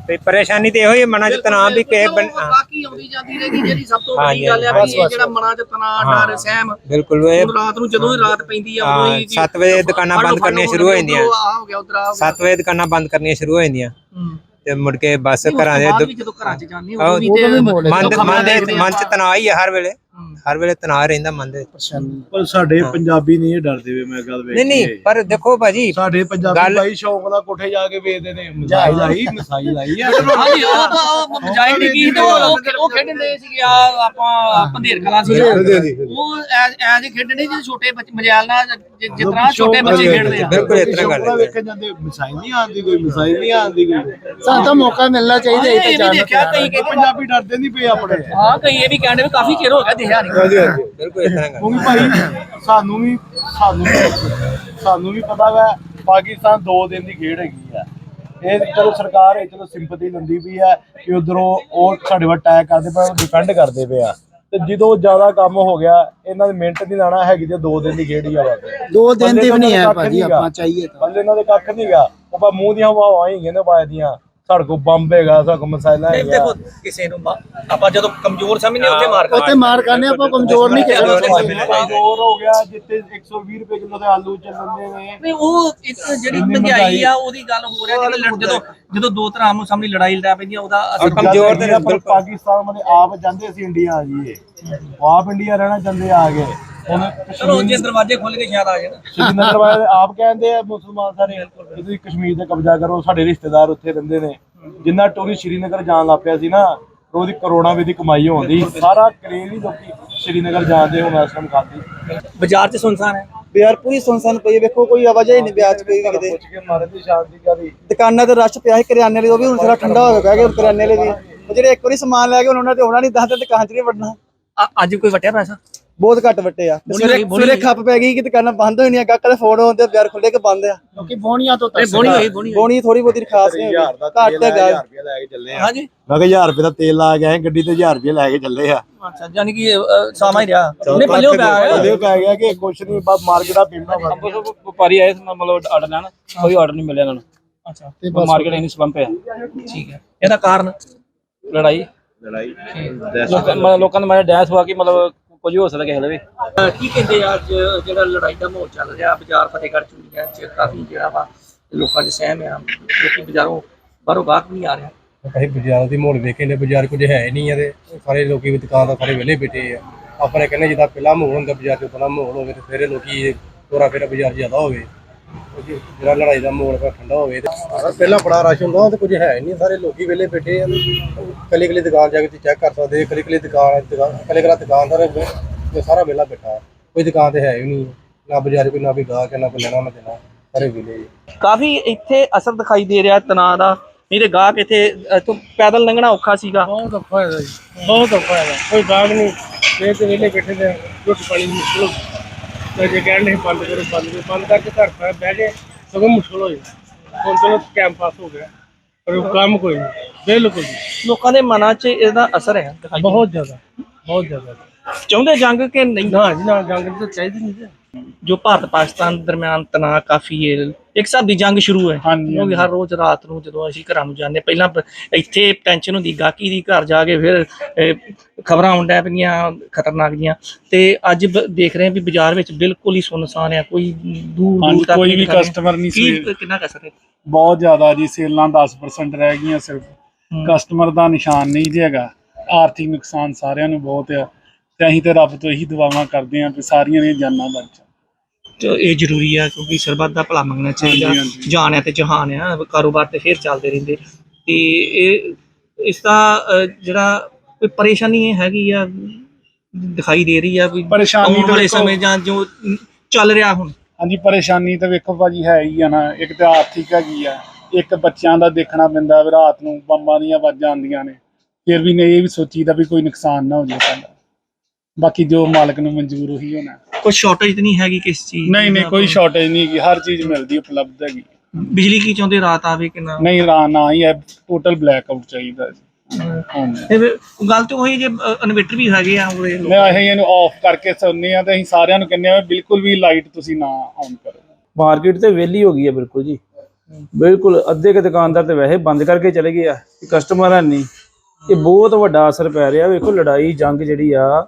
ਤੇ ਪਰੇਸ਼ਾਨੀ ਤੇ ਇਹੋ ਹੀ ਹੈ ਮਨਾਂ 'ਚ ਤਣਾਅ ਵੀ ਕਿਸੇ ਬਾਕੀ ਆਉਂਦੀ ਜਾਂਦੀ ਰਹੇਗੀ ਜਿਹੜੀ ਸਭ ਤੋਂ ਵੱਡੀ ਗੱਲ ਹੈ ਵੀ ਇਹ ਜਿਹੜਾ ਮਨਾਂ 'ਚ ਤਣਾਅ। ਡਰ ਸਹਿਮ ਬਿਲਕੁਲ ਇਹ ਰਾਤ ਨੂੰ ਜਦੋਂ ਹੀ ਰਾਤ ਪੈਂਦੀ ਆ ਉਦੋਂ ਹਾਂ, ਹੀ ਜੀ ਸੱਤ ਵਜੇ ਦੁਕਾਨਾਂ ਬੰਦ ਕਰਨੀਆਂ ਸ਼ੁਰੂ ਹੋ ਜਾਂਦੀਆਂ। ਉੱਧਰੋਂ ਆਹ ਹੋ ਗਿਆ ਉਧਰ ਆ ਹੋ ਗਿਆ 7 ਵਜੇ ਦੁਕਾਨਾਂ ਬੰਦ ਕਰਨੀਆਂ ਸ਼ੁਰੂ ਹੋ ਜਾਂਦੀਆਂ। ਤੇ ਮੁੜ ਕੇ ਬਸ ਘਰਾਂ ਦੇ ਦੁ- ਜਦੋਂ ਘਰਾਂ 'ਚ ਜਾਂਦੇ ਉਦੋਂ ਵੀ ਤੇ। ਮਨ ਦੇ- ਮਨ ਦੇ ਦੇਖਦੇ ਆ। ਮਨ 'ਚ ਤਣਾਅ ਹੀ ਹੈ ਹਰ ਵੇਲੇ। ਹਰ ਵੇਲੇ ਤਣਾਅ ਰਹਿੰਦਾ ਮਨ ਦੇ ਪਰ ਸਾਡੇ ਪੰਜਾਬੀ ਨਹੀਂ ਇਹ ਡਰਦੇ ਵੇ ਮੈਂ ਗੱਲ ਵੇਖ ਨਹੀਂ ਨਹੀਂ ਪਰ ਦੇਖੋ ਭਾਜੀ ਸਾਡੇ ਪੰਜਾਬੀ ਬਾਈ ਸ਼ੌਕ ਨਾਲ ਕੋਠੇ ਜਾ ਕੇ ਵੇਚਦੇ ਨੇ ਮਸਾਈ ਲਾਈ ਮਸਾਈ ਲਾਈ ਆ। ਹਾਂਜੀ ਉਹ ਤਾਂ ਉਹ ਮਜਾਇਕ ਨਹੀਂ ਕੀ ਤੇ ਉਹ ਉਹ- ਉਹ ਖੇਡਣ ਦੇ ਸੀਗੇ ਆ ਆਪਾਂ ਪੰਧੇਰ ਕਲਾ ਸੀ। ਉਹ ਐਜ ਖੇਡਣ ਜਿਹੜੇ ਛੋਟੇ ਬੱਚੇ ਮਜਾਲ ਨਾਲ ਜਿਸ ਤਰ੍ਹਾਂ ਛੋਟੇ ਬੱਚੇ ਖੇਡਦੇ ਆ। ਬਿਲਕੁਲ ਇਸ ਤਰ੍ਹਾਂ ਗੱਲ ਹੈ। ਵੇਖਣ ਜਾਂਦੇ ਮਸਾਈ ਨਹੀਂ ਆਉਂਦੀ ਕੋਈ ਮਸਾਈ ਨਹੀਂ ਆਉਂਦੀ ਕੋਈ। ਸਾਨੂੰ ਤਾਂ ਮੌਕਾ ਮਿਲਣਾ ਚਾਹੀਦਾ ਇਹ ਤਾਂ ਕਈ ਪੰਜਾਬੀ ਡਰਦੇ ਨਹੀਂ ਪਏ ਆਪਣੇ। ਹਾਂ ਕਈ ਇਹ ਵੀ ਕਹਿੰਦੇ ਵੀ ਕਾਫੀ ਚਿਰ ਹੋ ਗਿਆ ਦੇਖਿਆ ਨਹੀਂ। ਹਾਂਜੀ ਹਾਂਜੀ। ਬਿਲਕੁਲ ਇਸ ਤਰ੍ਹਾਂ ਗੱਲ ਕਿਉਂਕਿ ਭਾਈ ਸਾਨੂੰ ਵੀ ਸਾਨੂੰ ਵੀ ਸਾਨੂੰ ਵੀ ਪਤਾ ਵਾ ਪਾਕਿਸਤਾਨ 2 ਦਿਨ ਦੀ ਖੇਡ ਹੈਗੀ ਆ। ਇਹ ਚਲੋ ਸਰਕਾਰ ਇਹ ਚਲੋ ਸਿੰਪਥੀ ਲੰਦੀ ਵੀ ਆ ਕਿ ਉਧਰੋਂ ਉਹ ਸਾਡੇ ਵੱਲ ਅਟੈਕ ਕਰਦੇ ਪਏ ਉਹ ਡਿਪੈਂਡ ਕਰਦੇ ਪਏ ਆ। ਤੇ ਜਦੋਂ ਜ਼ਿਆਦਾ ਕੰਮ ਹੋ ਗਿਆ ਇਹਨਾਂ ਦੇ ਮਿੰਟ ਨਹੀਂ ਲਾਣਾ ਹੈਗੀ ਤੇ 2 ਦਿਨ ਦੀ ਖੇਡ ਹੀ ਆ ਦੋ ਦਿਨ ਦੀ ਵੀ ਨਹੀਂ ਹੈ ਕੱਖ ਭਾਜੀ ਨੀਗਾ। ਆਪਾਂ ਚਾਹੀਏ ਤਾਂ। ਬੰਦੇ ਇਹਨਾਂ ਦੇ ਕੱਖ ਨਹੀਂਗਾ ਉਹ ਮੂੰਹ ਦੀਆਂ ਹਵਾਵਾਂ ਹੀ ਕਹਿੰਦੇ ਬਾਜਦੀਆਂ ਸਾਡੇ ਕੋਲ ਬੰਬ ਹੈਗਾ ਸਾਡੇ ਕੋਲ ਮਸਾਇਲਾ ਨਹੀਂ ਹੈਗਾ ਦੇਖੋ ਕਿਸੇ ਨੂੰ ਮਾ- ਆਪਾਂ ਜਦੋਂ ਕਮਜ਼ੋਰ ਸਮਝਦੇ ਹਾਂ, ਉੱਥੇ ਮਾਰ ਉੱਥੇ ਮਾਰ ਕਰਨੇ ਆਪਾਂ ਕਮਜ਼ੋਰ ਨਹੀਂ ਕਿਸੇ ਨੂੰ ਕਮਜ਼ੋਰ ਹੋ ਗਿਆ ਜਿੱਥੇ 120 ਰੁਪਏ ਕਿਲੋ ਦੇ ਆਲੂ ਚੱਲਦੇ ਨੇ। ਨਹੀਂ ਉਹ ਇੱਕ ਜਿਹੜੀ ਮਹਿੰਗਾਈ ਆ ਉਹਦੀ ਗੱਲ ਹੋ ਰਿਹਾ ਜਿਹੜੀ ਲੜ- ਜਦੋਂ ਜਦੋਂ ਦੋ ਤਰ੍ਹਾਂ ਆਮੋ ਸਾਹਮਣੇ ਲੜਾਈ ਲੜਾ ਪੈਂਦੀ ਆ ਉਹਦਾ ਅਸਰ ਕਮਜ਼ੋਰ ਤੇ ਬਿਲਕੁਲ। ਪਾਕਿਸਤਾਨ ਵਾਲੇ ਆਪ ਜਾਂਦੇ ਅਸੀਂ ਇੰਡੀਆ ਆ ਉਹ ਆਪ ਇੰਡੀਆ ਰਹਿਣਾ ਚਾਹੁੰਦੇ ਆ ਗਏ। ਹੁਣ ਚਲੋ ਜੇ ਦਰਵਾਜ਼ੇ ਖੁੱਲ ਕੇ ਸ਼ਾਇਦ ਆ ਜਾਣ। ਸ਼੍ਰੀਨਗਰ ਵਾਲੇ ਆਪ ਕਹਿੰਦੇ ਆ ਮੁਸਲਮਾਨ ਸਾਰੇ ਕਿ ਤੁਸੀਂ ਕਸ਼ਮੀਰ ਤੇ ਕਬਜ਼ਾ ਕਰੋ ਸਾਡੇ ਰਿਸ਼ਤੇਦਾਰ ਉੱਥੇ ਰਹਿੰਦੇ ਨੇ। ਜਿੰਨਾ ਟੂਰਿਸਟ ਸ਼੍ਰੀਨਗਰ ਜਾਣ ਲੱਗ ਪਿਆ ਸੀ ਨਾ ਉਹਦੀ ਕਰੋੜਾਂ ਰੁਪਏ ਦੀ ਕਮਾਈ ਹੁੰਦੀ ਸਾਰਾ ਕਰੇਜ਼ ਹੀ ਲੋਕੀ ਸ਼੍ਰੀਨਗਰ ਜਾਂਦੇ ਹੁਣ ਆਸ਼ਰਮ ਖਾਤੇ ਬਾਜ਼ਾਰ 'ਚ ਸੁਨਸਾਨ ਹੈ? ਬਾਜ਼ਾਰ ਪੂਰੀ ਸੁਨਸਾਨ ਪਈ ਹੈ। ਵੇਖੋ ਕੋਈ ਆਵਾਜਾਈ ਨਹੀਂ ਬਾਜ਼ਾਰ 'ਚ ਕੋਈ ਵੀ ਕਿਤੇ ਪੁੱਛ ਕੇ ਮਾਰੇ ਦੀ ਸ਼ਾਂਤੀ ਕਰੀ ਦੁਕਾਨਾਂ ਤੇ ਰਸ਼ ਪਿਆ ਸੀ ਕਰਿਆਨੇ ਲਈ ਉਹ ਵੀ ਹੁਣ ਥੋੜਾ ਠੰਡਾ ਹੋ ਗਿਆ ਕਿ ਕਰਿਆਨੇ ਲਈ ਵੀ। ਜਿਹੜੇ ਇੱਕ ਵਾਰੀ ਸਮਾਨ ਲੈ ਕੇ ਉਹਨਾਂ ਤੇ ਹੋਣਾ ਨਹੀਂ ਦਸ ਦੁਕਾਨ 'ਚ ਨਹੀਂ ਵੜਨਾ। ਅੱਜ ਕੋਈ ਵਟਿਆ ਪੈਸਾ? ਬਹੁਤ ਘੱਟ ਵੱਟੇ ਆ। ਸਵੇਰੇ ਹੋਈ, ਹੋਈ। ਖੱਪ ਪੈ ਗਈ ਕਿ ਦੁਕਾਨਾਂ ਬੰਦ ਹੋਈਆਂ ਗਾਹਕਾਂ ਦੇ ਫੋਨ ਹੁੰਦੇ ਬਾਜ਼ਾਰ ਖੁੱਲੇ ਕਿ ਬੰਦ ਆ। ਕਿਉਂਕਿ ਬੋਣੀਆਂ ਤੋਂ ਇਹ ਬੋਣੀ ਹੋਈ ਬੋਣੀ ਹੋਈ। ਬੋਣੀ ਥੋੜੀ ਬਹੁਤੀ ਖਾਸ ਨਹੀਂ ਹੋਈ। ਘੱਟ ਹੈਗਾ ਰੁਪਏ ਲੈ ਕੇ ਚੱਲੇ ਆ। ਹਾਂਜੀ। ਮੈਂ ਕਿਹਾ 1000 ਰੁਪਏ ਦਾ ਤੇਲ ਲਾ ਕੇ ਆਏ ਗੱਡੀ ਤੇ 1000 ਰੁਪਏ ਲੈ ਕੇ ਚੱਲੇ ਆ। ਅੱਛਾ ਯਾਨੀ ਕਿ ਸਾਮਾ ਹੀ ਰਿਹਾ। ਉਹਨੇ ਪੱਲਿਓ ਪਿਆ ਹੈ ਪੱਲਿਓ ਪੈ ਗਿਆ ਕਿ ਕੁਛ ਨਹੀਂ ਬਸ ਮਾਰਕੀਟ ਦਾ ਵਾ ਵਪਾਰੀ ਆਏ ਸੀ ਮਤਲਬ ਆਰਡਰ ਲੈਣ। ਕੋਈ ਆਰਡਰ ਨਹੀਂ ਮਿਲਿਆ ਇਹਨਾਂ ਨੂੰ। ਅੱਛਾ। ਤੇ ਬਸ ਮਾਰਕੀਟ ਇੰਨੀ ਸਲੰਪ ਹੈ। ਠੀਕ ਹੈ। ਇਹਦਾ ਕਾਰਨ? ਲੜਾਈ। ਲੜਾਈ। ਲੋਕਾਂ ਦਾ ਮਾਰੇ ਡੈਸ ਹੋਆ ਕਿ ਮਤਲਬ ਕੁਝ ਹੋ ਸਕਦਾ ਕਿਸੇ ਦਾ ਵੀ। ਕੀ ਕਹਿੰਦੇ ਆ ਅੱਜ ਜਿਹੜਾ ਲੜਾਈ ਦਾ ਮਾਹੌਲ ਚੱਲ ਰਿਹਾ ਬਾਜ਼ਾਰ ਫਤਿਹਗੜ੍ਹ ਚੂੜੀਆਂ 'ਚ ਕਾਫੀ ਜਿਹੜਾ ਵਾ ਲੋਕਾਂ 'ਚ ਸਹਿਮ ਆ। ਲੋਕੀ ਬਾਜ਼ਾਰੋਂ ਬਾਹਰੋਂ ਗਾਹਕ ਨਹੀਂ ਆ ਰਿਹਾ। ਅਸੀਂ ਬਾਜ਼ਾਰ ਦੀ ਮਾਹੌਲ ਵੇਖੇ ਨੇ ਬਾਜ਼ਾਰ ਕੁਝ ਹੈ ਨਹੀਂ ਆ ਤੇ ਸਾਰੇ ਲੋਕੀ ਵੀ ਦੁਕਾਨਦਾਰ ਸਾਰੇ ਵਿਹਲੇ ਬੈਠੇ ਆ। ਆਪਾਂ ਨੇ ਕਹਿੰਦੇ ਜਿੱਦਾਂ ਪਹਿਲਾਂ ਮਾਹੌਲ ਹੁੰਦਾ ਬਾਜ਼ਾਰ 'ਚ ਉਤਨਾ ਮਾਹੌਲ ਹੋਵੇ ਤੇ ਫਿਰ ਲੋਕੀ ਤੋਰਾ ਫੇਰਾ ਬਾਜ਼ਾਰ ਜ਼ਿਆਦਾ ਹੋਵੇ। ਜਿਹੜਾ ਲੜਾਈ ਦਾ ਮਾਹੌਲ ਥੋੜ੍ਹਾ ਠੰਡਾ ਹੋਵੇ ਤੇ ਪਹਿਲਾਂ ਬੜਾ ਰਸ਼ ਹੁੰਦਾ ਤੇ ਕੁਝ ਹੈ ਨਹੀਂ ਸਾਰੇ ਲੋਕੀ ਵਿਹਲੇ ਬੈਠੇ ਆ। ਕੱਲੀ ਕੱਲੀ ਦੁਕਾਨ ਜਾ ਕੇ ਚੈੱਕ ਕਰ ਸਕਦੇ ਕੱਲੀ ਕੱਲੀ ਦੁਕਾਨ ਕੱਲੇ ਕੱਲਾ ਦੁਕਾਨਦਾਰ ਇਹ ਸਾਰਾ ਵਿਹਲਾ ਬੈਠਾ ਕੋਈ ਦੁਕਾਨ ਤੇ ਹੈ ਹੀ ਨਹੀਂ ਨਾ ਬਾਜ਼ਾਰ ਕੋਈ ਨਾ ਕੋਈ ਗਾਹਕ ਨਾ ਕੋਈ ਲੈਣਾ ਨਾ ਦੇਣਾ ਸਾਰੇ ਵਿਹਲੇ ਜੀ ਕਾਫੀ ਇੱਥੇ ਅਸਰ ਦਿਖਾਈ ਦੇ ਰਿਹਾ ਤਣਾਅ ਦਾ ਨਹੀਂ ਤੇ ਗਾਹਕ ਇੱਥੇ ਇੱਥੋਂ ਪੈਦਲ ਲੰਘਣਾ ਔਖਾ ਸੀਗਾ। ਬਹੁਤ ਔਖਾ ਹੈ ਜੀ ਬਹੁਤ ਔਖਾ ਹੈ। ਕੋਈ ਗਾਗ ਨਹੀਂ ਤੇ ਵੇਲੇ ਬੈਠੇ ਤੇ ਰੋਟੀ ਪਾਣੀ ਦੀ ਮੁਸ਼ਕਲ ਤੇ ਜੇ ਕਹਿਣ ਨਹੀਂ ਬੰਦ ਕਰੋ ਬੰਦ ਕਰੋ। ਬੰਦ ਕਰਕੇ ਘਰ ਪਰ ਬਹਿ ਕੇ ਸਗੋਂ ਮੁਸ਼ਕਲ ਹੋ ਜਾਂਦਾ ਹੁਣ ਚਲੋ ਟਾਈਮ ਪਾਸ ਹੋ ਗਿਆ ਪਰ ਉਹ ਕੰਮ ਕੋਈ ਨਹੀਂ ਬਿਲਕੁਲ ਨਹੀਂ। ਲੋਕਾਂ ਦੇ ਮਨਾਂ 'ਚ ਇਹਦਾ ਅਸਰ ਹੈ ਬਹੁਤ ਜ਼ਿਆਦਾ ਬਹੁਤ ਜ਼ਿਆਦਾ। ਚਾਹੁੰਦੇ ਜੰਗ ਕਿ ਨਹੀਂ? ਨਾ ਜੀ ਨਾ ਜੰਗ ਤਾਂ ਚਾਹੀਦੀ ਨਹੀਂ ਜੀ। ਜੋ ਭਾਰਤ ਪਾਕਿਸਤਾਨ ਦਰਮਿਆਨ ਤਣਾਅ ਕਾਫੀ ਹੈ ਇੱਕ ਹਿਸਾਬ ਦੀ ਜੰਗ ਸ਼ੁਰੂ ਹੈ। ਹਾਂਜੀ, ਕਿਉਂਕਿ ਹਰ ਰੋਜ਼ ਰਾਤ ਨੂੰ ਜਦੋਂ ਅਸੀਂ ਘਰਾਂ ਨੂੰ ਜਾਂਦੇ ਪਹਿਲਾਂ ਪ- ਇੱਥੇ ਟੈਨਸ਼ਨ ਹੁੰਦੀ ਗਾਕੀ ਦੀ ਘਰ ਜਾ ਕੇ ਫਿਰ ਖਬਰਾਂ ਆਉਂਦਾ ਪਈਆਂ ਖਤਰਨਾਕ ਜੀਆਂ। ਤੇ ਅੱਜ ਬ- ਦੇਖ ਰਹੇ ਹਾਂ ਵੀ ਬਾਜ਼ਾਰ ਵਿੱਚ ਬਿਲਕੁਲ ਹੀ ਸੁੰਨਸਾਨ ਹੈ ਕੋਈ ਦੂਰ ਦੂਰ ਤੱਕ ਕੋਈ ਵੀ ਕਸਟਮਰ ਨਹੀਂ ਕੀ ਸਵੇਰ ਕਿੰਨਾ ਕਸਰ ਹੈ ਬਹੁਤ ਜ਼ਿਆਦਾ ਜੀ ਸੇਲਾਂ 10% ਰਹਿ ਗਈਆਂ ਸਿਰਫ। ਕਸਟਮਰ ਦਾ ਨਿਸ਼ਾਨ ਨਹੀਂ ਜੀ ਹੈਗਾ। ਆਰਥਿਕ ਨੁਕਸਾਨ ਸਾਰਿਆਂ ਨੂੰ ਬਹੁਤ ਆ। ਤੇ ਅਸੀਂ ਤੇ ਰੱਬ ਤੋਂ ਇਹੀ ਦੁਆਵਾਂ ਕਰਦੇ ਆਂ ਕਿ ਸਾਰੀਆਂ ਦੀਆਂ ਜਾਨਾਂ ਬਚ ਜਾਣ। ਤੇ ਇਹ ਜ਼ਰੂਰੀ ਹੈ ਕਿਉਂਕਿ ਸਰਬੱਤ ਦਾ ਭਲਾ ਮੰਗਣਾ ਚਾਹੀਦਾ। ਹਾਂਜੀ, ਹਾਂਜੀ। ਜਾਨ ਹੈ ਤੇ ਜਹਾਨ ਹੈ ਕਾਰੋਬਾਰ ਤੇ ਫੇਰ ਚੱਲਦੇ ਰਹਿੰਦੇ। ਤੇ ਇਹ ਇਸ ਦਾ ਅ, ਜਿਹੜਾ ਕੋਈ ਪਰੇਸ਼ਾਨੀ ਇਹ ਹੈਗੀ ਆ ਦਿਖਾਈ ਦੇ ਰਹੀ ਆ ਵੀ ਪਰੇਸ਼ਾਨੀ ਆਉਣ ਤਾਂ ਵਾਲੇ ਦੇਖੋ- ਸਮੇਂ ਜਾਂ ਜੋ ਚੱਲ ਰਿਹਾ ਹੁਣ। ਹਾਂਜੀ ਪਰੇਸ਼ਾਨੀ ਤਾਂ ਵੇਖੋ ਭਾਜੀ ਹੈ ਹੀ ਆ ਨਾ। ਇੱਕ ਤਾਂ ਆਰਥਿਕ ਹੈਗੀ ਆ। ਇੱਕ ਬੱਚਿਆਂ ਦਾ ਦੇਖਣਾ ਪੈਂਦਾ ਵੀ ਰਾਤ ਨੂੰ ਬੰਬਾਂ ਦੀਆਂ ਆਵਾਜ਼ਾਂ ਆਉਂਦੀਆਂ ਨੇ। ਫਿਰ ਵੀ ਨਹੀਂ ਇਹ ਵੀ ਸੋਚੀਦਾ ਵੀ ਕੋਈ ਨੁਕਸਾਨ ਨਾ ਹੋ ਸਾਡਾ। ਬਾਕੀ ਜੋ ਮਾਲਕ ਨੂੰ ਮਨਜ਼ੂਰ ਉਹੀ ਹੋਣਾ। ਕੋਈ ਸ਼ਾਰਟੇਜ ਤਾਂ ਨਹੀਂ ਹੈਗੀ ਕਿਸ ਚੀਜ਼ ਨਹੀਂ ਨਹੀਂ ਦੀ? ਕੋਈ ਸ਼ਾਰਟੇਜ ਨਹੀਂ ਹੈਗੀ ਹਰ ਚੀਜ਼ ਮਿਲਦੀ ਉਪਲਬਧ ਹੈਗੀ। ਬਿਜਲੀ ਕੀ ਚਾਹੁੰਦੇ ਰਾਤ ਆਵੇ ਕਿ ਨਾ? ਨਹੀਂ ਰਾ ਨਾ ਹੀ ਹੈ ਟੋਟਲ ਬਲੈਕ ਆਊਟ ਚਾਹੀਦਾ ਜੀ। ਹਾਂਜੀ। ਫਿਰ ਗੱਲ ਤੇ ਉਹੀ ਜੇ ਇਨਵੇਟਰ ਵੀ ਹੈਗੇ ਆ ਉਹਦੇ ਮੈਂ ਅਸੀਂ ਇਹਨੂੰ ਆਫ ਕਰਕੇ ਸੌਂਦੇ ਆ ਤੇ ਅਸੀਂ ਸਾਰਿਆਂ ਨੂੰ ਕਹਿੰਦੇ ਆ ਵੀ ਬਿਲਕੁਲ ਵੀ ਲਾਈਟ ਤੁਸੀਂ ਨਾ ਆਨ ਕਰੋ। ਮਾਰਕੀਟ ਤੇ ਵਿਹਲੀ ਹੋ ਗਈ ਹੈ ਬਿਲਕੁਲ ਜੀ। ਬਿਲਕੁਲ ਅੱਧੇ ਕੁ ਦੁਕਾਨਦਾਰ ਤੇ ਵੈਸੇ ਬੰਦ ਕਰਕੇ ਚਲੇ ਗਏ ਆ ਕਿ ਕਸਟਮਰ ਹੈ ਨਹੀਂ। ਇਹ ਬਹੁਤ ਵੱਡਾ ਅਸਰ ਪੈ ਰਿਹਾ ਵੇਖੋ ਲੜਾਈ ਜੰਗ ਜਿਹੜੀ ਆ